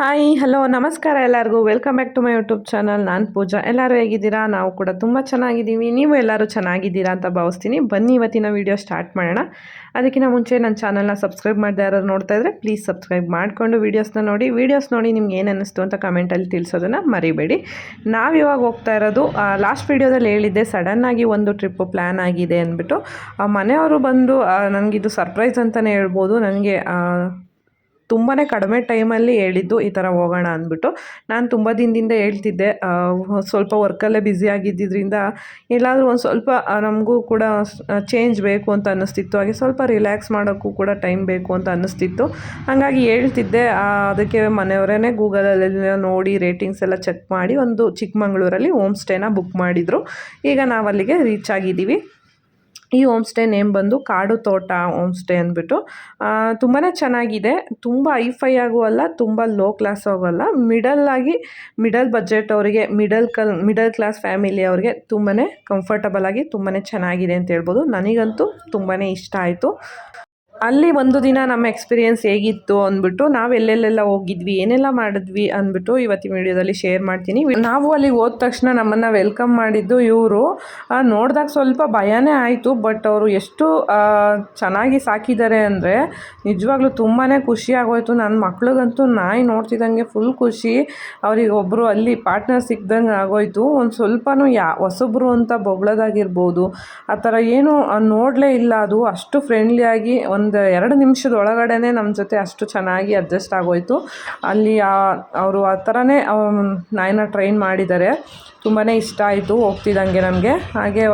Hi hello ನಮಸ್ಕಾರ ಎಲ್ಲರಿಗೂ. Welcome back to my YouTube channel ನಾನು ಪೂಜಾ. ಎಲ್ಲರೂ ಹೇಗಿದ್ದೀರಾ? ನಾವು ಕೂಡ ತುಂಬ ಚೆನ್ನಾಗಿದ್ದೀವಿ. ನೀವು ಎಲ್ಲರೂ ಚೆನ್ನಾಗಿದ್ದೀರಾ ಅಂತ ಭಾವಿಸ್ತೀನಿ. ಬನ್ನಿ ಇವತ್ತಿನ ವಿಡಿಯೋ ಸ್ಟಾರ್ಟ್ ಮಾಡೋಣ. ಅದಕ್ಕಿಂತ ಮುಂಚೆ ನನ್ನ ಚಾನಲ್ನ ಸಬ್ಸ್ಕ್ರೈಬ್ ಮಾಡದೆ ಯಾರು ನೋಡ್ತಾ ಇದ್ದರೆ ಪ್ಲೀಸ್ ಸಬ್ಸ್ಕ್ರೈಬ್ ಮಾಡಿಕೊಂಡು ವೀಡಿಯೋಸ್ನ ನೋಡಿ. ವೀಡಿಯೋಸ್ ನೋಡಿ ನಿಮ್ಗೆ ಏನು ಅನ್ನಿಸ್ತು ಅಂತ ಕಮೆಂಟಲ್ಲಿ ತಿಳಿಸೋದನ್ನು ಮರಿಬೇಡಿ. ನಾವು ಇವಾಗ ಹೋಗ್ತಾ ಇರೋದು ಲಾಸ್ಟ್ ವೀಡಿಯೋದಲ್ಲಿ ಹೇಳಿದ್ದೆ ಸಡನ್ನಾಗಿ ಒಂದು ಟ್ರಿಪ್ಪು ಪ್ಲ್ಯಾನ್ ಆಗಿದೆ ಅಂದ್ಬಿಟ್ಟು. ಮನೆಯವರು ಬಂದು ನನಗಿದು ಸರ್ಪ್ರೈಸ್ ಅಂತಲೇ ಹೇಳ್ಬೋದು. ನನಗೆ ತುಂಬಾ ಕಡಿಮೆ ಟೈಮಲ್ಲಿ ಹೇಳಿದ್ದು ಈ ಥರ ಹೋಗೋಣ ಅಂದ್ಬಿಟ್ಟು. ನಾನು ತುಂಬ ದಿನದಿಂದ ಹೇಳ್ತಿದ್ದೆ ಸ್ವಲ್ಪ ವರ್ಕಲ್ಲೇ ಬ್ಯುಸಿ ಆಗಿದ್ದರಿಂದ ಎಲ್ಲಾದರೂ ಒಂದು ಸ್ವಲ್ಪ ನಮಗೂ ಕೂಡ ಚೇಂಜ್ ಬೇಕು ಅಂತ ಅನ್ನಿಸ್ತಿತ್ತು. ಹಾಗೆ ಸ್ವಲ್ಪ ರಿಲ್ಯಾಕ್ಸ್ ಮಾಡೋಕ್ಕೂ ಕೂಡ ಟೈಮ್ ಬೇಕು ಅಂತ ಅನ್ನಿಸ್ತಿತ್ತು. ಹಾಗಾಗಿ ಹೇಳ್ತಿದ್ದೆ ಅದಕ್ಕೆ ಮನೆಯವರೇ ಗೂಗಲಲ್ಲೆಲ್ಲ ನೋಡಿ ರೇಟಿಂಗ್ಸ್ ಎಲ್ಲ ಚೆಕ್ ಮಾಡಿ ಒಂದು ಚಿಕ್ಕಮಂಗ್ಳೂರಲ್ಲಿ ಹೋಮ್ ಸ್ಟೇನ ಬುಕ್ ಮಾಡಿದರು. ಈಗ ನಾವು ಅಲ್ಲಿಗೆ ರೀಚ್ ಆಗಿದ್ದೀವಿ. ಈ ಹೋಮ್ ಸ್ಟೇ ನೇಮ್ ಬಂದು ಕಾಡು ತೋಟ ಹೋಮ್ ಸ್ಟೇ ಅಂದ್ಬಿಟ್ಟು ತುಂಬಾ ಚೆನ್ನಾಗಿದೆ. ತುಂಬ ಫೈ ಆಗೂ ಅಲ್ಲ, ತುಂಬ ಲೋ ಕ್ಲಾಸ್ ಆಗೋಲ್ಲ ಮಿಡಲ್ ಆಗಿ, ಮಿಡಲ್ ಬಜೆಟ್ ಅವರಿಗೆ, ಮಿಡಲ್ ಕಲ್, ಮಿಡಲ್ ಕ್ಲಾಸ್ ಫ್ಯಾಮಿಲಿ ಅವ್ರಿಗೆ ತುಂಬಾ ಕಂಫರ್ಟಬಲ್ ಆಗಿ ತುಂಬಾ ಚೆನ್ನಾಗಿದೆ ಅಂತ ಹೇಳ್ಬೋದು. ನನಗಂತೂ ತುಂಬಾ ಇಷ್ಟ ಆಯಿತು. ಅಲ್ಲಿ ಒಂದು ದಿನ ನಮ್ಮ ಎಕ್ಸ್ಪೀರಿಯೆನ್ಸ್ ಹೇಗಿತ್ತು ಅಂದ್ಬಿಟ್ಟು ನಾವು ಎಲ್ಲೆಲ್ಲೆಲ್ಲ ಹೋಗಿದ್ವಿ, ಏನೆಲ್ಲ ಮಾಡಿದ್ವಿ ಅಂದ್ಬಿಟ್ಟು ಇವತ್ತಿನ ವಿಡಿಯೋದಲ್ಲಿ ಶೇರ್ ಮಾಡ್ತೀನಿ. ನಾವು ಅಲ್ಲಿ ಹೋದ ತಕ್ಷಣ ನಮ್ಮನ್ನು ವೆಲ್ಕಮ್ ಮಾಡಿದ್ದು ಇವರು. ನೋಡಿದಾಗ ಸ್ವಲ್ಪ ಭಯನೇ ಆಯಿತು ಬಟ್ ಅವರು ಎಷ್ಟು ಚೆನ್ನಾಗಿ ಸಾಕಿದ್ದಾರೆ ಅಂದರೆ ನಿಜವಾಗ್ಲೂ ತುಂಬಾ ಖುಷಿ ಆಗೋಯ್ತು. ನನ್ನ ಮಕ್ಳಿಗಂತೂ ನಾಯಿ ನೋಡ್ತಿದ್ದಂಗೆ ಫುಲ್ ಖುಷಿ. ಅವ್ರಿಗೆ ಒಬ್ಬರು ಅಲ್ಲಿ ಪಾರ್ಟ್ನರ್ ಸಿಕ್ದಂಗೆ ಆಗೋಯ್ತು. ಒಂದು ಸ್ವಲ್ಪನೂ ಯಾ, ಹೊಸಬ್ರು ಅಂತ ಬೊಗಳೋದಾಗಿರ್ಬೋದು ಆ ಥರ ಏನು ನೋಡಲೇ ಇಲ್ಲ ಅದು. ಅಷ್ಟು ಫ್ರೆಂಡ್ಲಿಯಾಗಿ ಒಂದು ಎರಡು ನಿಮಿಷದ ಒಳಗಡೆನೇ ನಮ್ಮ ಜೊತೆ ಅಷ್ಟು ಚೆನ್ನಾಗಿ ಅಡ್ಜಸ್ಟ್ ಆಗೋಯ್ತು. ಅಲ್ಲಿ ಅವರು ಆ ಥರನೇ ನಾಯಿನ ಟ್ರೈನ್ ಮಾಡಿದ್ದಾರೆ. ತುಂಬಾ ಇಷ್ಟ ಆಯಿತು, ಹೋಗ್ತಿದ್ದಂಗೆ ನಮಗೆ. ಹಾಗೆ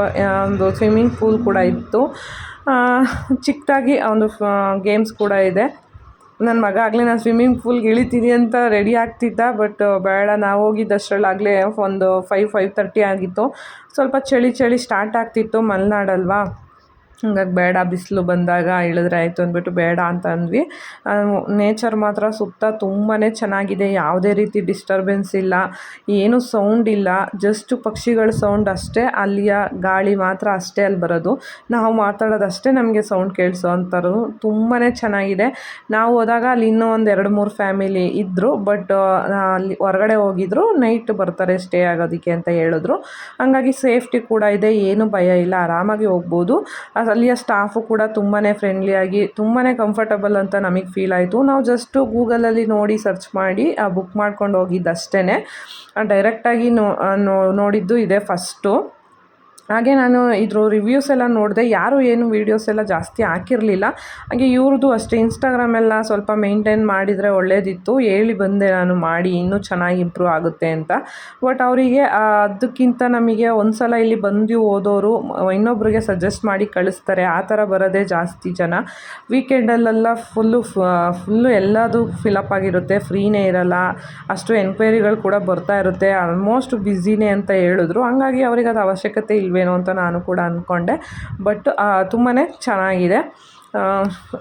ಒಂದು ಸ್ವಿಮ್ಮಿಂಗ್ ಪೂಲ್ ಕೂಡ ಇತ್ತು. ಚಿಕ್ಕದಾಗಿ ಒಂದು ಗೇಮ್ಸ್ ಕೂಡ ಇದೆ. ನನ್ನ ಮಗ ಆಗಲೇ ನಾನು ಸ್ವಿಮ್ಮಿಂಗ್ ಪೂಲ್ಗೆ ಇಳಿತೀನಿ ಅಂತ ರೆಡಿ ಆಗ್ತಿದ್ದ, ಬಟ್ ಬೇಡ, ನಾವು ಹೋಗಿದ್ದಷ್ಟರಲ್ಲಾಗಲೇ ಒಂದು ಫೈವ್ ಫೈವ್ ತರ್ಟಿ ಆಗಿತ್ತು. ಸ್ವಲ್ಪ ಚಳಿ ಚಳಿ ಸ್ಟಾರ್ಟ್ ಆಗ್ತಿತ್ತು ಮಲೆನಾಡಲ್ವಾ. ಹಂಗಾಗಿ ಬೇಡ, ಬಿಸಿಲು ಬಂದಾಗ ಇಳಿದ್ರೆ ಆಯಿತು ಅಂದ್ಬಿಟ್ಟು ಬೇಡ ಅಂತ ಅಂದ್ವಿ. ನೇಚರ್ ಮಾತ್ರ ಸುತ್ತ ತುಂಬಾ ಚೆನ್ನಾಗಿದೆ, ಯಾವುದೇ ರೀತಿ ಡಿಸ್ಟರ್ಬೆನ್ಸ್ ಇಲ್ಲ, ಏನು ಸೌಂಡ್ ಇಲ್ಲ ಜಸ್ಟ್ ಪಕ್ಷಿಗಳ ಸೌಂಡ್ ಅಷ್ಟೇ, ಅಲ್ಲಿಯ ಗಾಳಿ ಮಾತ್ರ ಅಷ್ಟೇ ಅಲ್ಲಿ ಬರೋದು. ನಾವು ಮಾತಾಡೋದಷ್ಟೇ ನಮಗೆ ಸೌಂಡ್ ಕೇಳಿಸೋ ಅಂಥದ್ದು ತುಂಬಾ ಚೆನ್ನಾಗಿದೆ. ನಾವು ಹೋದಾಗ ಅಲ್ಲಿ ಇನ್ನೂ ಒಂದು ಎರಡು ಮೂರು ಫ್ಯಾಮಿಲಿ ಇದ್ದರು ಬಟ್ ಅಲ್ಲಿ ಹೊರಗಡೆ ಹೋಗಿದ್ರು ನೈಟ್ ಬರ್ತಾರೆ ಸ್ಟೇ ಆಗೋದಕ್ಕೆ ಅಂತ ಹೇಳಿದ್ರು. ಹಂಗಾಗಿ ಸೇಫ್ಟಿ ಕೂಡ ಇದೆ, ಏನು ಭಯ ಇಲ್ಲ, ಆರಾಮಾಗಿ ಹೋಗ್ಬೋದು. ಅಲ್ಲಿಯ ಸ್ಟಾಫು ಕೂಡ ತುಂಬಾ ಫ್ರೆಂಡ್ಲಿಯಾಗಿ ತುಂಬಾ ಕಂಫರ್ಟಬಲ್ ಅಂತ ನಮಗೆ ಫೀಲ್ ಆಯಿತು. ನಾವು ಜಸ್ಟು ಗೂಗಲಲ್ಲಿ ನೋಡಿ ಸರ್ಚ್ ಮಾಡಿ ಬುಕ್ ಮಾಡ್ಕೊಂಡು ಹೋಗಿದ್ದಷ್ಟೇ ಡೈರೆಕ್ಟಾಗಿ ನೋ ನೋ- ನೋಡಿದ್ದು ಇದೆ ಫಸ್ಟು ಹಾಗೆ ನಾನು ಇದ್ರ ರಿವ್ಯೂಸ್ ಎಲ್ಲ ನೋಡಿದೆ, ಯಾರು ಏನು ವೀಡಿಯೋಸ್ ಎಲ್ಲ ಜಾಸ್ತಿ ಹಾಕಿರಲಿಲ್ಲ. ಹಾಗೆ ಇವ್ರದ್ದು ಅಷ್ಟೇ ಇನ್ಸ್ಟಾಗ್ರಾಮ್ ಎಲ್ಲ ಸ್ವಲ್ಪ ಮೇಂಟೈನ್ ಮಾಡಿದರೆ ಒಳ್ಳೇದಿತ್ತು. ಹೇಳಿ ಬಂದೆ ನಾನು ಮಾಡಿ, ಇನ್ನೂ ಚೆನ್ನಾಗಿ ಇಂಪ್ರೂವ್ ಆಗುತ್ತೆ ಅಂತ. ಬಟ್ ಅವರಿಗೆ ಅದಕ್ಕಿಂತ ನಮಗೆ ಒಂದು ಸಲ ಇಲ್ಲಿ ಬಂದು ಓದೋರು ಇನ್ನೊಬ್ರಿಗೆ ಸಜೆಸ್ಟ್ ಮಾಡಿ ಕಳಿಸ್ತಾರೆ. ಆ ಥರ ಬರೋದೇ ಜಾಸ್ತಿ ಜನ. ವೀಕೆಂಡಲ್ಲೆಲ್ಲ ಫುಲ್ಲು ಫುಲ್ಲು ಎಲ್ಲದು ಫಿಲಪ್ ಆಗಿರುತ್ತೆ. ಫ್ರೀನೇ ಇರಲ್ಲ. ಅಷ್ಟು ಎನ್ಕ್ವೈರಿಗಳು ಕೂಡ ಬರ್ತಾ ಇರುತ್ತೆ. ಆಲ್ಮೋಸ್ಟ್ ಬ್ಯುಸಿನೇ ಅಂತ ಹೇಳಿದ್ರು. ಹಂಗಾಗಿ ಅವ್ರಿಗೆ ಅದು ಅವಶ್ಯಕತೆ ಇಲ್ವೇನೋ ಅಂತ ನಾನು ಕೂಡ ಅಂದ್ಕೊಂಡೆ ಬಟ್ ತುಂಬಾ ಚೆನ್ನಾಗಿದೆ.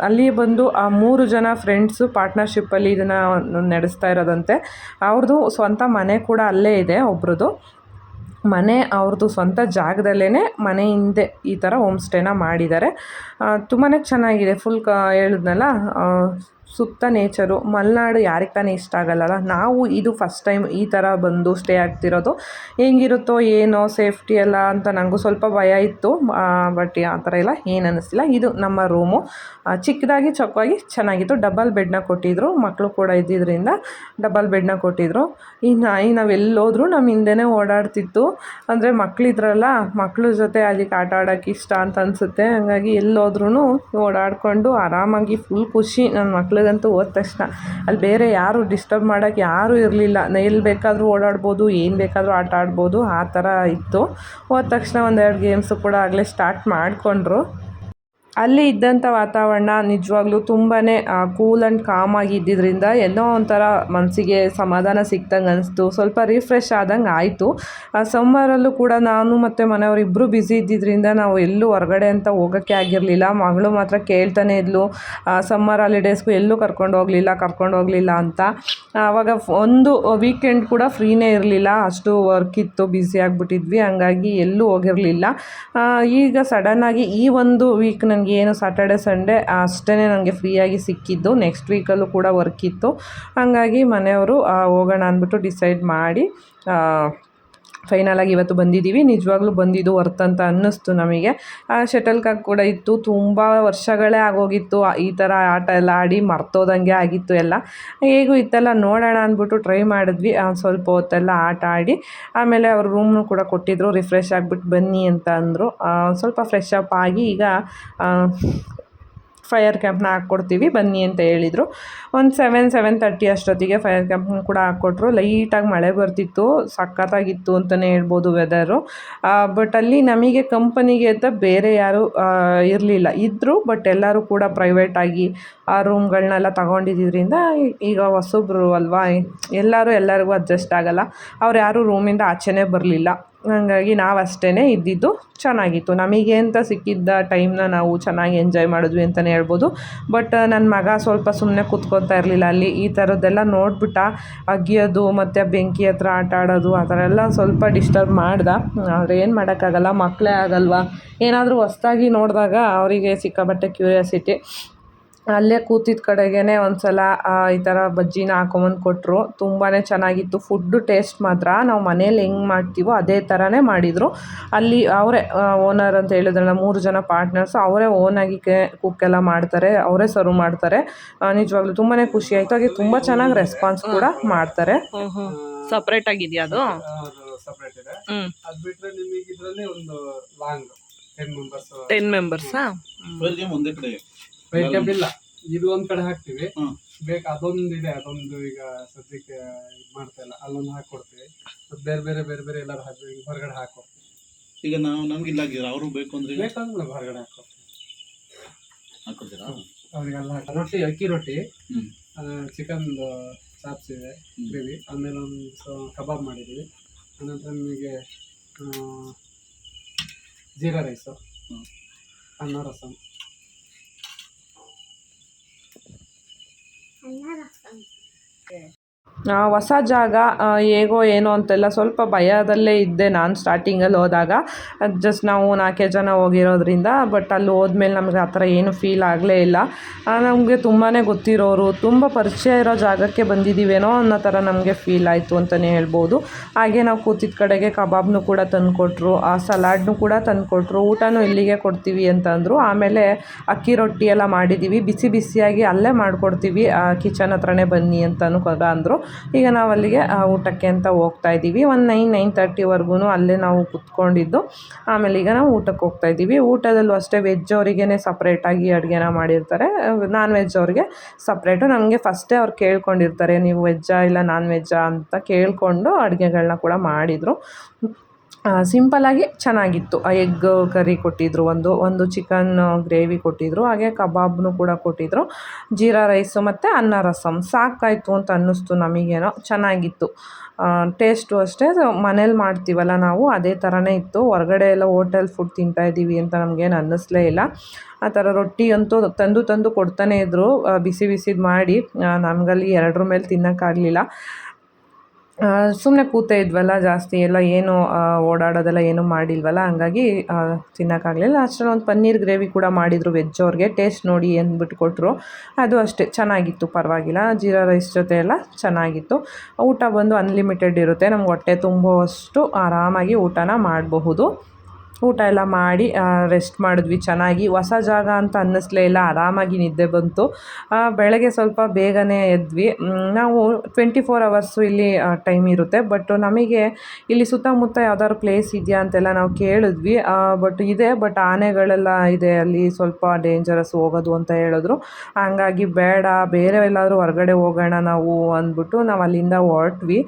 ಅಲ್ಲಿ ಬಂದು ಆ ಮೂರು ಜನ ಫ್ರೆಂಡ್ಸು ಪಾರ್ಟ್ನರ್ಶಿಪ್ಪಲ್ಲಿ ಇದನ್ನು ನಡೆಸ್ತಾ ಇರೋದಂತೆ. ಅವ್ರದ್ದು ಸ್ವಂತ ಮನೆ ಕೂಡ ಅಲ್ಲೇ ಇದೆ ಒಬ್ರದ್ದು ಮನೆ ಅವ್ರದ್ದು ಸ್ವಂತ ಜಾಗದಲ್ಲೇ ಮನೆ ಹಿಂದೆ ಈ ಥರ ಹೋಮ್ ಸ್ಟೇನ ಮಾಡಿದ್ದಾರೆ ತುಂಬಾ ಚೆನ್ನಾಗಿದೆ. ಫುಲ್ ಕ, ಹೇಳಿದ್ನಲ್ಲ ಸುತ್ತ ನೇಚರು ಮಲೆನಾಡು ಯಾರಿಗೆ ತಾನೇ ಇಷ್ಟ ಆಗಲ್ಲಲ್ಲ ನಾವು ಇದು ಫಸ್ಟ್ ಟೈಮ್ ಈ ಥರ ಬಂದು ಸ್ಟೇ ಆಗ್ತಿರೋದು. ಹೆಂಗಿರುತ್ತೋ ಏನೋ ಸೇಫ್ಟಿ ಎಲ್ಲ ಅಂತ ನನಗೂ ಸ್ವಲ್ಪ ಭಯ ಇತ್ತು. ಬಟ್ ಆ ಥರ ಎಲ್ಲ ಏನು ಅನ್ನಿಸ್ತಿಲ್ಲ ಇದು ನಮ್ಮ ರೂಮು ಚಿಕ್ಕದಾಗಿ ಚೊಕ್ಕವಾಗಿ ಚೆನ್ನಾಗಿತ್ತು. ಡಬಲ್ ಬೆಡ್ನ ಕೊಟ್ಟಿದ್ರು. ಮಕ್ಕಳು ಕೂಡ ಇದ್ದಿದ್ದರಿಂದ ಡಬಲ್ ಬೆಡ್ನ ಕೊಟ್ಟಿದ್ರು. ಈ ನಾಯಿ ನಾವು ಎಲ್ಲೋದ್ರೂ ನಮ್ಮ ಹಿಂದೆನೇ ಓಡಾಡ್ತಿತ್ತು. ಅಂದರೆ ಮಕ್ಕಳಿದ್ರಲ್ಲ ಮಕ್ಕಳ ಜೊತೆ ಅದಕ್ಕೆ ಆಟ ಆಡೋಕ್ಕೆ ಇಷ್ಟ ಅಂತ ಅನಿಸುತ್ತೆ. ಹಾಗಾಗಿ ಎಲ್ಲೋದ್ರೂ ಓಡಾಡಿಕೊಂಡು ಆರಾಮಾಗಿ ಫುಲ್ ಖುಷಿ. ನನ್ನ ಮಕ್ಳಿಗಂತೂ ಹೋದ ತಕ್ಷಣ ಅಲ್ಲಿ ಬೇರೆ ಯಾರು ಡಿಸ್ಟರ್ಬ್ ಮಾಡೋಕ್ಕೆ ಯಾರೂ ಇರಲಿಲ್ಲ. ಎಲ್ಲಿ ಬೇಕಾದರೂ ಓಡಾಡ್ಬೋದು, ಏನು ಬೇಕಾದರೂ ಆಟ ಆಡ್ಬೋದು, ಆ ಥರ ಇತ್ತು. ಹೋದ ತಕ್ಷಣ ಒಂದೆರಡು ಗೇಮ್ಸು ಕೂಡ ಆಗಲೇ ಸ್ಟಾರ್ಟ್ ಮಾಡಿಕೊಂಡ್ರು. ಅಲ್ಲಿ ಇದ್ದಂಥ ವಾತಾವರಣ ನಿಜವಾಗ್ಲೂ ತುಂಬಾ ಕೂಲ್ ಆ್ಯಂಡ್ ಕಾಮ್ ಆಗಿ ಇದ್ದಿದ್ದರಿಂದ ಏನೋ ಒಂಥರ ಮನಸ್ಸಿಗೆ ಸಮಾಧಾನ ಸಿಕ್ದಂಗೆ ಅನಿಸ್ತು. ಸ್ವಲ್ಪ ರಿಫ್ರೆಶ್ ಆದಂಗೆ ಆಯಿತು. ಸಮ್ಮರಲ್ಲೂ ಕೂಡ ನಾನು ಮತ್ತು ಮನೆಯವ್ರು ಇಬ್ಬರು ಬ್ಯುಸಿ ಇದ್ದಿದ್ದರಿಂದ ನಾವು ಎಲ್ಲೂ ಹೊರಗಡೆ ಅಂತ ಹೋಗೋಕ್ಕೆ ಆಗಿರಲಿಲ್ಲ. ಮಗಳು ಮಾತ್ರ ಕೇಳ್ತಾನೆ ಇದ್ಲು ಸಮ್ಮರ್ ಹಾಲಿಡೇಸ್ಗೂ ಎಲ್ಲೂ ಕರ್ಕೊಂಡು ಹೋಗಲಿಲ್ಲ ಕರ್ಕೊಂಡು ಹೋಗಲಿಲ್ಲ ಅಂತ. ಆವಾಗ ಒಂದು ವೀಕೆಂಡ್ ಕೂಡ ಫ್ರೀನೇ ಇರಲಿಲ್ಲ. ಅಷ್ಟು ವರ್ಕ್ ಇತ್ತು ಬ್ಯುಸಿ ಆಗಿಬಿಟ್ಟಿದ್ವಿ. ಹಂಗಾಗಿ ಎಲ್ಲೂ ಹೋಗಿರಲಿಲ್ಲ. ಈಗ ಸಡನ್ನಾಗಿ ಈ ಒಂದು ವೀಕ್ ನನಗೆ ಏನು ಸಾಟರ್ಡೆ ಸಂಡೇ ಅಷ್ಟೇ ನನಗೆ ಫ್ರೀಯಾಗಿ ಸಿಕ್ಕಿದ್ದು. ನೆಕ್ಸ್ಟ್ ವೀಕಲ್ಲೂ ಕೂಡ ವರ್ಕ್ ಇತ್ತು. ಹಾಗಾಗಿ ಮನೆಯವರು ಹೋಗೋಣ ಅಂದ್ಬಿಟ್ಟು ಡಿಸೈಡ್ ಮಾಡಿ ಫೈನಲ್ ಆಗಿ ಇವತ್ತು ಬಂದಿದ್ದೀವಿ. ನಿಜವಾಗ್ಲೂ ಬಂದಿದ್ದು ವರ್ತ್ ಅಂತ ಅನ್ನಿಸ್ತು ನಮಗೆ. ಆ ಶಟಲ್ ಕಾಕ್ ಕೂಡ ಇತ್ತು. ತುಂಬ ವರ್ಷಗಳೇ ಆಗೋಗಿತ್ತು. ಈ ಥರ ಆಟ ಎಲ್ಲ ಆಡಿ ಮರ್ತೋದಂಗೆ ಆಗಿತ್ತು ಎಲ್ಲ. ಹೇಗೂ ಇತ್ತೆಲ್ಲ, ನೋಡೋಣ ಅಂದ್ಬಿಟ್ಟು ಟ್ರೈ ಮಾಡಿದ್ವಿ. ಸ್ವಲ್ಪ ಹೊತ್ತೆಲ್ಲ ಆಟ ಆಡಿ ಆಮೇಲೆ ಅವ್ರ ರೂಮ್ನು ಕೂಡ ಕೊಟ್ಟಿದ್ರು. ರಿಫ್ರೆಶ್ ಆಗಿಬಿಟ್ಟು ಬನ್ನಿ ಅಂತ ಅಂದರು. ಸ್ವಲ್ಪ ಫ್ರೆಶ್ ಅಪ್ ಆಗಿ ಈಗ ಫೈರ್ ಕ್ಯಾಂಪ್ನ ಹಾಕ್ಕೊಡ್ತೀವಿ, ಬನ್ನಿ ಅಂತ ಹೇಳಿದರು. ಒಂದು ಸೆವೆನ್ ಸೆವೆನ್ ತರ್ಟಿ ಅಷ್ಟೊತ್ತಿಗೆ ಫೈರ್ ಕ್ಯಾಂಪ್ನ ಕೂಡ ಹಾಕ್ಕೊಟ್ರು. ಲೈಟಾಗಿ ಮಳೆ ಬರ್ತಿತ್ತು, ಸಖತ್ತಾಗಿತ್ತು ಅಂತಲೇ ಹೇಳ್ಬೋದು ವೆದರು ಬಟ್ ಅಲ್ಲಿ ನಮಗೆ ಕಂಪನಿಗೆ ಅಂತ ಬೇರೆ ಯಾರು ಇರಲಿಲ್ಲ. ಇದ್ದರು ಬಟ್ ಎಲ್ಲರೂ ಕೂಡ ಪ್ರೈವೇಟಾಗಿ ಆ ರೂಮ್ಗಳನ್ನೆಲ್ಲ ತಗೊಂಡಿದ್ದರಿಂದ ಈಗ ಹೊಸಬ್ರು ಅಲ್ವಾ? ಎಲ್ಲರೂ ಎಲ್ಲರಿಗೂ ಅಡ್ಜಸ್ಟ್ ಆಗಲ್ಲ. ಅವ್ರು ಯಾರೂ ರೂಮಿಂದ ಆಚೆನೇ ಬರಲಿಲ್ಲ. ಹಾಗಾಗಿ ನಾವು ಅಷ್ಟೇ ಇದ್ದಿದ್ದು ಚೆನ್ನಾಗಿತ್ತು. ನಮಗೆ ಅಂತ ಸಿಕ್ಕಿದ್ದ ಟೈಮ್ನ ನಾವು ಚೆನ್ನಾಗಿ ಎಂಜಾಯ್ ಮಾಡಿದ್ವಿ ಅಂತಲೇ ಹೇಳ್ಬೋದು. ಬಟ್ ನನ್ನ ಮಗ ಸ್ವಲ್ಪ ಸುಮ್ಮನೆ ಕೂತ್ಕೊತಾ ಇರಲಿಲ್ಲ. ಅಲ್ಲಿ ಈ ಥರದ್ದೆಲ್ಲ ನೋಡ್ಬಿಟ್ಟ ಅಗಿಯೋದು ಮತ್ತು ಬೆಂಕಿ ಹತ್ರ ಆಟ ಆಡೋದು, ಆ ಥರ ಎಲ್ಲ ಸ್ವಲ್ಪ ಡಿಸ್ಟರ್ಬ್ ಮಾಡ್ದ. ಆದರೆ ಏನು ಮಾಡೋಕ್ಕಾಗಲ್ಲ, ಮಕ್ಕಳೇ ಆಗಲ್ವಾ? ಏನಾದರೂ ಹೊಸ್ದಾಗಿ ನೋಡಿದಾಗ ಅವರಿಗೆ ಸಿಕ್ಕಾಬಟ್ಟೆ ಕ್ಯೂರಿಯಾಸಿಟಿ ಅಲ್ಲೇ ಕೂತಿದ್ದ ಕಡೆಗೇ ಒಂದು ಸಲ ಈ ಥರ ಬಜ್ಜಿನ ಹಾಕೊಂಬಂದು ಕೊಟ್ಟರು ತುಂಬಾ ಚೆನ್ನಾಗಿತ್ತು. ಫುಡ್ಡು ಟೇಸ್ಟ್ ಮಾತ್ರ. ನಾವು ಮನೇಲಿ ಹೆಂಗೆ ಮಾಡ್ತೀವೋ ಅದೇ ಥರನೇ ಮಾಡಿದರು. ಅಲ್ಲಿ ಅವರೇ ಓನರ್ ಅಂತ ಹೇಳಿದ್ರಲ್ಲ ಮೂರು ಜನ ಪಾರ್ಟ್ನರ್ಸ್ ಅವರೇ ಓನಾಗಿ ಕೆ ಕುಕ್ಕೆಲ್ಲ ಮಾಡ್ತಾರೆ. ಅವರೇ ಸರ್ವ್ ಮಾಡ್ತಾರೆ. ನಿಜವಾಗ್ಲೂ ತುಂಬಾ ಖುಷಿ ಆಯಿತು. ಹಾಗೆ ತುಂಬ ಚೆನ್ನಾಗಿ ರೆಸ್ಪಾನ್ಸ್ ಕೂಡ ಮಾಡ್ತಾರೆ. ಸಪ್ರೇಟ್ ಆಗಿದೆಯಾ ಅದು? ಸಪ್ರೇಟ್ ಇದೆ. ಹ್ಞೂ ಅದ್ ಬಿಟ್ರೆ ನಿಮಗೆ ಇದ್ರಲ್ಲಿ ಒಂದು ಲಾಂಗ್ ಟೆನ್ ಮೆಂಬರ್ಸ್ ವೆಹಿಕಲ್ ಇಲ್ಲ. ಇದು ಒಂದ್ ಕಡೆ ಹಾಕ್ತಿವಿ. ಹ್ಮ್. ಬೇಕು ಅದೊಂದು ಇದೆ. ಅದೊಂದು ಈಗ ಸದ್ಯಕ್ಕೆ ಇದ್ ಮಾಡ್ತಾ ಇಲ್ಲ. ಅಲ್ಲೊಂದು ಹಾಕೊಡ್ತೀವಿ ಮತ್ತ್ ಬೇರೆ ಬೇರೆ ಬೇರೆ ಬೇರೆ ಎಲ್ಲಾರು ಹಾಕಿ ಹೊರಗಡೆ ಹಾಕೊಡ್ತೀವಿ ಈಗ ನಾವು ನಮ್ಗೆ ಇಲ್ಲ ಆಗಿದ್ರೆ ಅವರು ಬೇಕು ಅಂದ್ರೆ ಈಗ ಬೇಕಂದ್ರೆ ಹೊರಗಡೆ ಹಾಕೊಡ್ತೀವಿ ಹಾಕೊಡ್ತೀರಾ ಅವ್ರಿಗೆಲ್ಲ ಹಾಕಿ ರೊಟ್ಟಿ ಅಕ್ಕಿ ರೊಟ್ಟಿ ಹ್ಮ್. ಚಿಕನ್ ಚಾಪ್ಸ್ ಇದೆ. ಹ್ಮ್. ಗ್ರೇವಿ. ಆಮೇಲೆ ಒಂದು ಕಬಾಬ್ ಮಾಡಿದ್ದೀವಿ ಆನಂತರ ನಿಮಗೆ ಜೀರಾ ರೈಸು. ಹ್ಮ್. ಅನ್ನ ರಸಂ. ಆ, ಹೊಸ ಜಾಗ ಹೇಗೋ ಏನೋ ಅಂತೆಲ್ಲ ಸ್ವಲ್ಪ ಭಯದಲ್ಲೇ ಇದ್ದೆ ನಾನು ಸ್ಟಾರ್ಟಿಂಗಲ್ಲಿ ಹೋದಾಗ. ಜಸ್ಟ್ ನಾವು ನಾಲ್ಕೇ ಜನ ಹೋಗಿರೋದ್ರಿಂದ ಬಟ್ ಅಲ್ಲಿ ಹೋದ್ಮೇಲೆ ನಮಗೆ ಆ ಥರ ಏನು ಫೀಲ್ ಆಗಲೇ ಇಲ್ಲ. ನಮಗೆ ತುಂಬಾ ಗೊತ್ತಿರೋರು, ತುಂಬ ಪರಿಚಯ ಇರೋ ಜಾಗಕ್ಕೆ ಬಂದಿದ್ದೀವೇನೋ ಅನ್ನೋ ಥರ ನಮಗೆ ಫೀಲ್ ಆಯಿತು ಅಂತಲೇ ಹೇಳ್ಬೋದು. ಹಾಗೆ ನಾವು ಕೂತಿದ್ದ ಕಡೆಗೆ ಕಬಾಬ್ನು ಕೂಡ ತಂದುಕೊಟ್ರು, ಆ ಸಲಾಡ್ನು ಕೂಡ ತಂದುಕೊಟ್ರು, ಊಟನೂ ಇಲ್ಲಿಗೆ ಕೊಡ್ತೀವಿ ಅಂತಂದರು ಆಮೇಲೆ ಅಕ್ಕಿ ರೊಟ್ಟಿ ಎಲ್ಲ ಮಾಡಿದ್ದೀವಿ ಬಿಸಿ ಬಿಸಿಯಾಗಿ ಅಲ್ಲೇ ಮಾಡಿಕೊಡ್ತೀವಿ ಕಿಚನ್ ಹತ್ರನೇ ಬನ್ನಿ ಅಂತಲೂ ಕೂಡ ಅಂದರು. ಈಗ ನಾವು ಅಲ್ಲಿಗೆ ಊಟಕ್ಕೆ ಅಂತ ಹೋಗ್ತಾ ಇದ್ದೀವಿ. ಒಂದು ನೈನ್ ನೈನ್ ತರ್ಟಿವರೆಗೂ ಅಲ್ಲೇ ನಾವು ಕುತ್ಕೊಂಡಿದ್ದು. ಆಮೇಲೆ ಈಗ ನಾವು ಊಟಕ್ಕೆ ಹೋಗ್ತಾ ಇದ್ದೀವಿ. ಊಟದಲ್ಲೂ ಅಷ್ಟೇ ವೆಜ್ ಅವರಿಗೇ ಸಪ್ರೇಟಾಗಿ ಅಡುಗೆನ ಮಾಡಿರ್ತಾರೆ. ನಾನ್ ವೆಜ್ ಅವ್ರಿಗೆ ಸಪ್ರೇಟು ನಮಗೆ ಫಸ್ಟೇ ಅವ್ರು ಕೇಳ್ಕೊಂಡಿರ್ತಾರೆ, ನೀವು ವೆಜ್ಜಾ ಇಲ್ಲ ನಾನ್ ವೆಜ್ಜಾ? ಅಂತ ಕೇಳಿಕೊಂಡು ಅಡುಗೆಗಳನ್ನ ಕೂಡ ಮಾಡಿದರು. ಸಿಂಪಲಾಗಿ ಚೆನ್ನಾಗಿತ್ತು. ಆ ಎಗ್ ಕರಿ ಕೊಟ್ಟಿದ್ದರು ಒಂದು ಒಂದು ಚಿಕನ್ ಗ್ರೇವಿ ಕೊಟ್ಟಿದ್ದರು ಹಾಗೆ ಕಬಾಬ್ನು ಕೂಡ ಕೊಟ್ಟಿದ್ದರು ಜೀರಾ ರೈಸು ಮತ್ತು ಅನ್ನ ರಸಮ್ ಸಾಕಾಯಿತು ಅಂತ ಅನ್ನಿಸ್ತು ನಮಗೇನೋ. ಚೆನ್ನಾಗಿತ್ತು. ಟೇಸ್ಟು ಅಷ್ಟೇ. ಮನೇಲಿ ಮಾಡ್ತೀವಲ್ಲ ನಾವು, ಅದೇ ಥರನೇ ಇತ್ತು. ಹೊರಗಡೆ ಎಲ್ಲ ಹೋಟೆಲ್ ಫುಡ್ ತಿಂತಾ ಇದ್ದೀವಿ ಅಂತ ನಮಗೇನು ಅನ್ನಿಸ್ಲೇ ಇಲ್ಲ. ಆ ಥರ ರೊಟ್ಟಿ ಅಂತೂ ತಂದು ತಂದು ಕೊಡ್ತಾನೇ ಇದ್ದರು ಬಿಸಿ ಬಿಸಿದು ಮಾಡಿ ನಮಗಲ್ಲಿ ಎರಡರ ಮೇಲೆ ತಿನ್ನೋಕ್ಕಾಗಲಿಲ್ಲ. ಸುಮ್ಮನೆ ಕೂತೇ ಇದ್ವಲ್ಲ, ಜಾಸ್ತಿ ಎಲ್ಲ ಏನು ಓಡಾಡೋದೆಲ್ಲ ಏನೂ ಮಾಡಿಲ್ವಲ್ಲ, ಹಂಗಾಗಿ ತಿನ್ನೋಕ್ಕಾಗಲಿಲ್ಲ. ಅಷ್ಟರಲ್ಲಿ ಒಂದು ಪನ್ನೀರ್ ಗ್ರೇವಿ ಕೂಡ ಮಾಡಿದರು ವೆಜ್ ಅವ್ರಿಗೆ, ಟೇಸ್ಟ್ ನೋಡಿ ಅಂದ್ಬಿಟ್ಟು ಕೊಟ್ಟರು ಅದು ಅಷ್ಟೇ, ಚೆನ್ನಾಗಿತ್ತು, ಪರವಾಗಿಲ್ಲ. ಜೀರಾ ರೈಸ್ ಜೊತೆ ಎಲ್ಲ ಚೆನ್ನಾಗಿತ್ತು. ಊಟ ಬಂದು ಅನ್ಲಿಮಿಟೆಡ್ ಇರುತ್ತೆ, ನಮ್ಗೆ ಹೊಟ್ಟೆ ತುಂಬುವಷ್ಟು ಆರಾಮಾಗಿ ಊಟನ ಮಾಡಬಹುದು. ಊಟ ಎಲ್ಲ ಮಾಡಿ ರೆಸ್ಟ್ ಮಾಡಿದ್ವಿ. ಚೆನ್ನಾಗಿ ಹೊಸ ಜಾಗ ಅಂತ ಅನ್ನಿಸ್ಲೇ ಇಲ್ಲ. ಆರಾಮಾಗಿ ನಿದ್ದೆ ಬಂತು. ಬೆಳಗ್ಗೆ ಸ್ವಲ್ಪ ಬೇಗನೆ ಎದ್ವಿ. ನಾವು ಟ್ವೆಂಟಿ ಫೋರ್ ಅವರ್ಸು ಇಲ್ಲಿ ಟೈಮ್ ಇರುತ್ತೆ. ಬಟ್ ನಮಗೆ ಇಲ್ಲಿ ಸುತ್ತಮುತ್ತ ಯಾವ್ದಾದ್ರು ಪ್ಲೇಸ್ ಇದೆಯಾ ಅಂತೆಲ್ಲ ನಾವು ಕೇಳಿದ್ವಿ. ಬಟ್ ಇದೆ. ಬಟ್ ಆನೆಗಳೆಲ್ಲ ಇದೆ. ಅಲ್ಲಿ ಸ್ವಲ್ಪ ಡೇಂಜರಸ್ ಹೋಗೋದು ಅಂತ ಹೇಳಿದ್ರು. ಹಂಗಾಗಿ ಬೇಡ. ಬೇರೆ ಎಲ್ಲಾದರೂ ಹೊರಗಡೆ ಹೋಗೋಣ ನಾವು ಅಂದ್ಬಿಟ್ಟು ನಾವು ಅಲ್ಲಿಂದ ಹೊರಟ್ವಿ.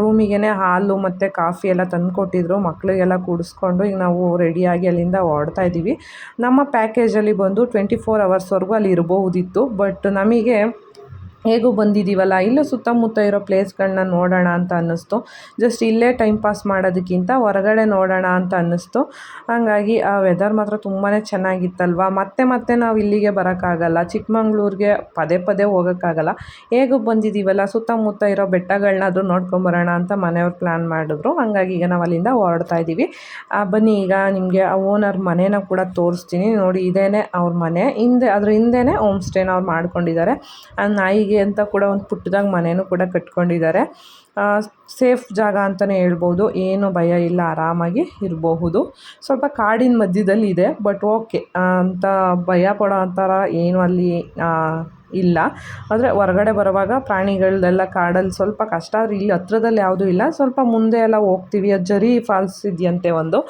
ರೂಮಿಗೆ ಹಾಲು ಮತ್ತು ಕಾಫಿ ಎಲ್ಲ ತಂದು ಕೊಟ್ಟಿದ್ರು ಮಕ್ಕಳಿಗೆಲ್ಲ ಕೂಡಿಸ್ಕೊಂಡು ಈಗ ನಾವು ನಾವು ರೆಡಿಯಾಗಿ ಅಲ್ಲಿಂದ ಹೊರಡ್ತಾ ಇದ್ದೀವಿ. ನಮ್ಮ ಪ್ಯಾಕೇಜಲ್ಲಿ ಬಂದು ಟ್ವೆಂಟಿ ಫೋರ್ ಅವರ್ಸ್ವರೆಗೂ ಅಲ್ಲಿ ಇರಬಹುದಿತ್ತು ಬಟ್ ನಮಗೆ ಹೇಗೂ ಬಂದಿದ್ದೀವಲ್ಲ ಇಲ್ಲೂ ಸುತ್ತಮುತ್ತ ಇರೋ ಪ್ಲೇಸ್ಗಳನ್ನ ನೋಡೋಣ ಅಂತ ಅನ್ನಿಸ್ತು. ಜಸ್ಟ್ ಇಲ್ಲೇ ಟೈಮ್ ಪಾಸ್ ಮಾಡೋದಕ್ಕಿಂತ ಹೊರಗಡೆ ನೋಡೋಣ ಅಂತ ಅನ್ನಿಸ್ತು. ಹಾಗಾಗಿ ಆ ವೆದರ್ ಮಾತ್ರ ತುಂಬಾ ಚೆನ್ನಾಗಿತ್ತಲ್ವ? ಮತ್ತೆ ಮತ್ತೆ ನಾವು ಇಲ್ಲಿಗೆ ಬರೋಕ್ಕಾಗಲ್ಲ, ಚಿಕ್ಕಮಂಗ್ಳೂರಿಗೆ ಪದೇ ಪದೇ ಹೋಗೋಕ್ಕಾಗಲ್ಲ. ಹೇಗೂ ಬಂದಿದ್ದೀವಲ್ಲ ಸುತ್ತಮುತ್ತ ಇರೋ ಬೆಟ್ಟಗಳನ್ನಾದ್ರೂ ನೋಡ್ಕೊಂಬರೋಣ ಅಂತ ಮನೆಯವ್ರು ಪ್ಲ್ಯಾನ್ ಮಾಡಿದ್ರು. ಹಾಗಾಗಿ ಈಗ ನಾವು ಅಲ್ಲಿಂದ ಹೊರಡ್ತಾ ಇದ್ದೀವಿ ಬನ್ನಿ ಈಗ ನಿಮಗೆ ಆ ಓನರ್ ಮನೇನ ಕೂಡ ತೋರಿಸ್ತೀನಿ. ನೋಡಿ, ಇದೇನೆ ಅವ್ರ ಮನೆ. ಹಿಂದೆ, ಅದ್ರ ಹಿಂದೆ ಹೋಮ್ ಸ್ಟೇನ ಅವ್ರು ಮಾಡ್ಕೊಂಡಿದ್ದಾರೆ. ಆ ನಾಯಿಗೆ ಅಂತ ಕೂಡ ಒಂದು ಪುಟ್ಟದಾಗ ಮನೆಯೂ ಕೂಡ ಕಟ್ಕೊಂಡಿದ್ದಾರೆ. ಸೇಫ್ ಜಾಗ ಅಂತಲೇ ಹೇಳ್ಬೋದು. ಏನು ಭಯ ಇಲ್ಲ, ಆರಾಮಾಗಿ ಇರಬಹುದು. ಸ್ವಲ್ಪ ಕಾಡಿನ ಮಧ್ಯದಲ್ಲಿ ಇದೆ, ಬಟ್ ಓಕೆ. ಅಂತ ಭಯ ಪಡೋ ಥರ ಏನು ಅಲ್ಲಿ ಇಲ್ಲ. ಆದರೆ ಹೊರಗಡೆ ಬರುವಾಗ ಪ್ರಾಣಿಗಳೆಲ್ಲ ಕಾಡಲ್ಲಿ ಸ್ವಲ್ಪ ಕಷ್ಟ. ಆದರೆ ಇಲ್ಲಿ ಹತ್ರದಲ್ಲಿ ಯಾವುದೂ ಇಲ್ಲ. ಸ್ವಲ್ಪ ಮುಂದೆ ಎಲ್ಲ ಹೋಗ್ತೀವಿ. ಅದು ಜರಿ ಫಾಲ್ಸ್ ಇದೆಯಂತೆ ಒಂದು.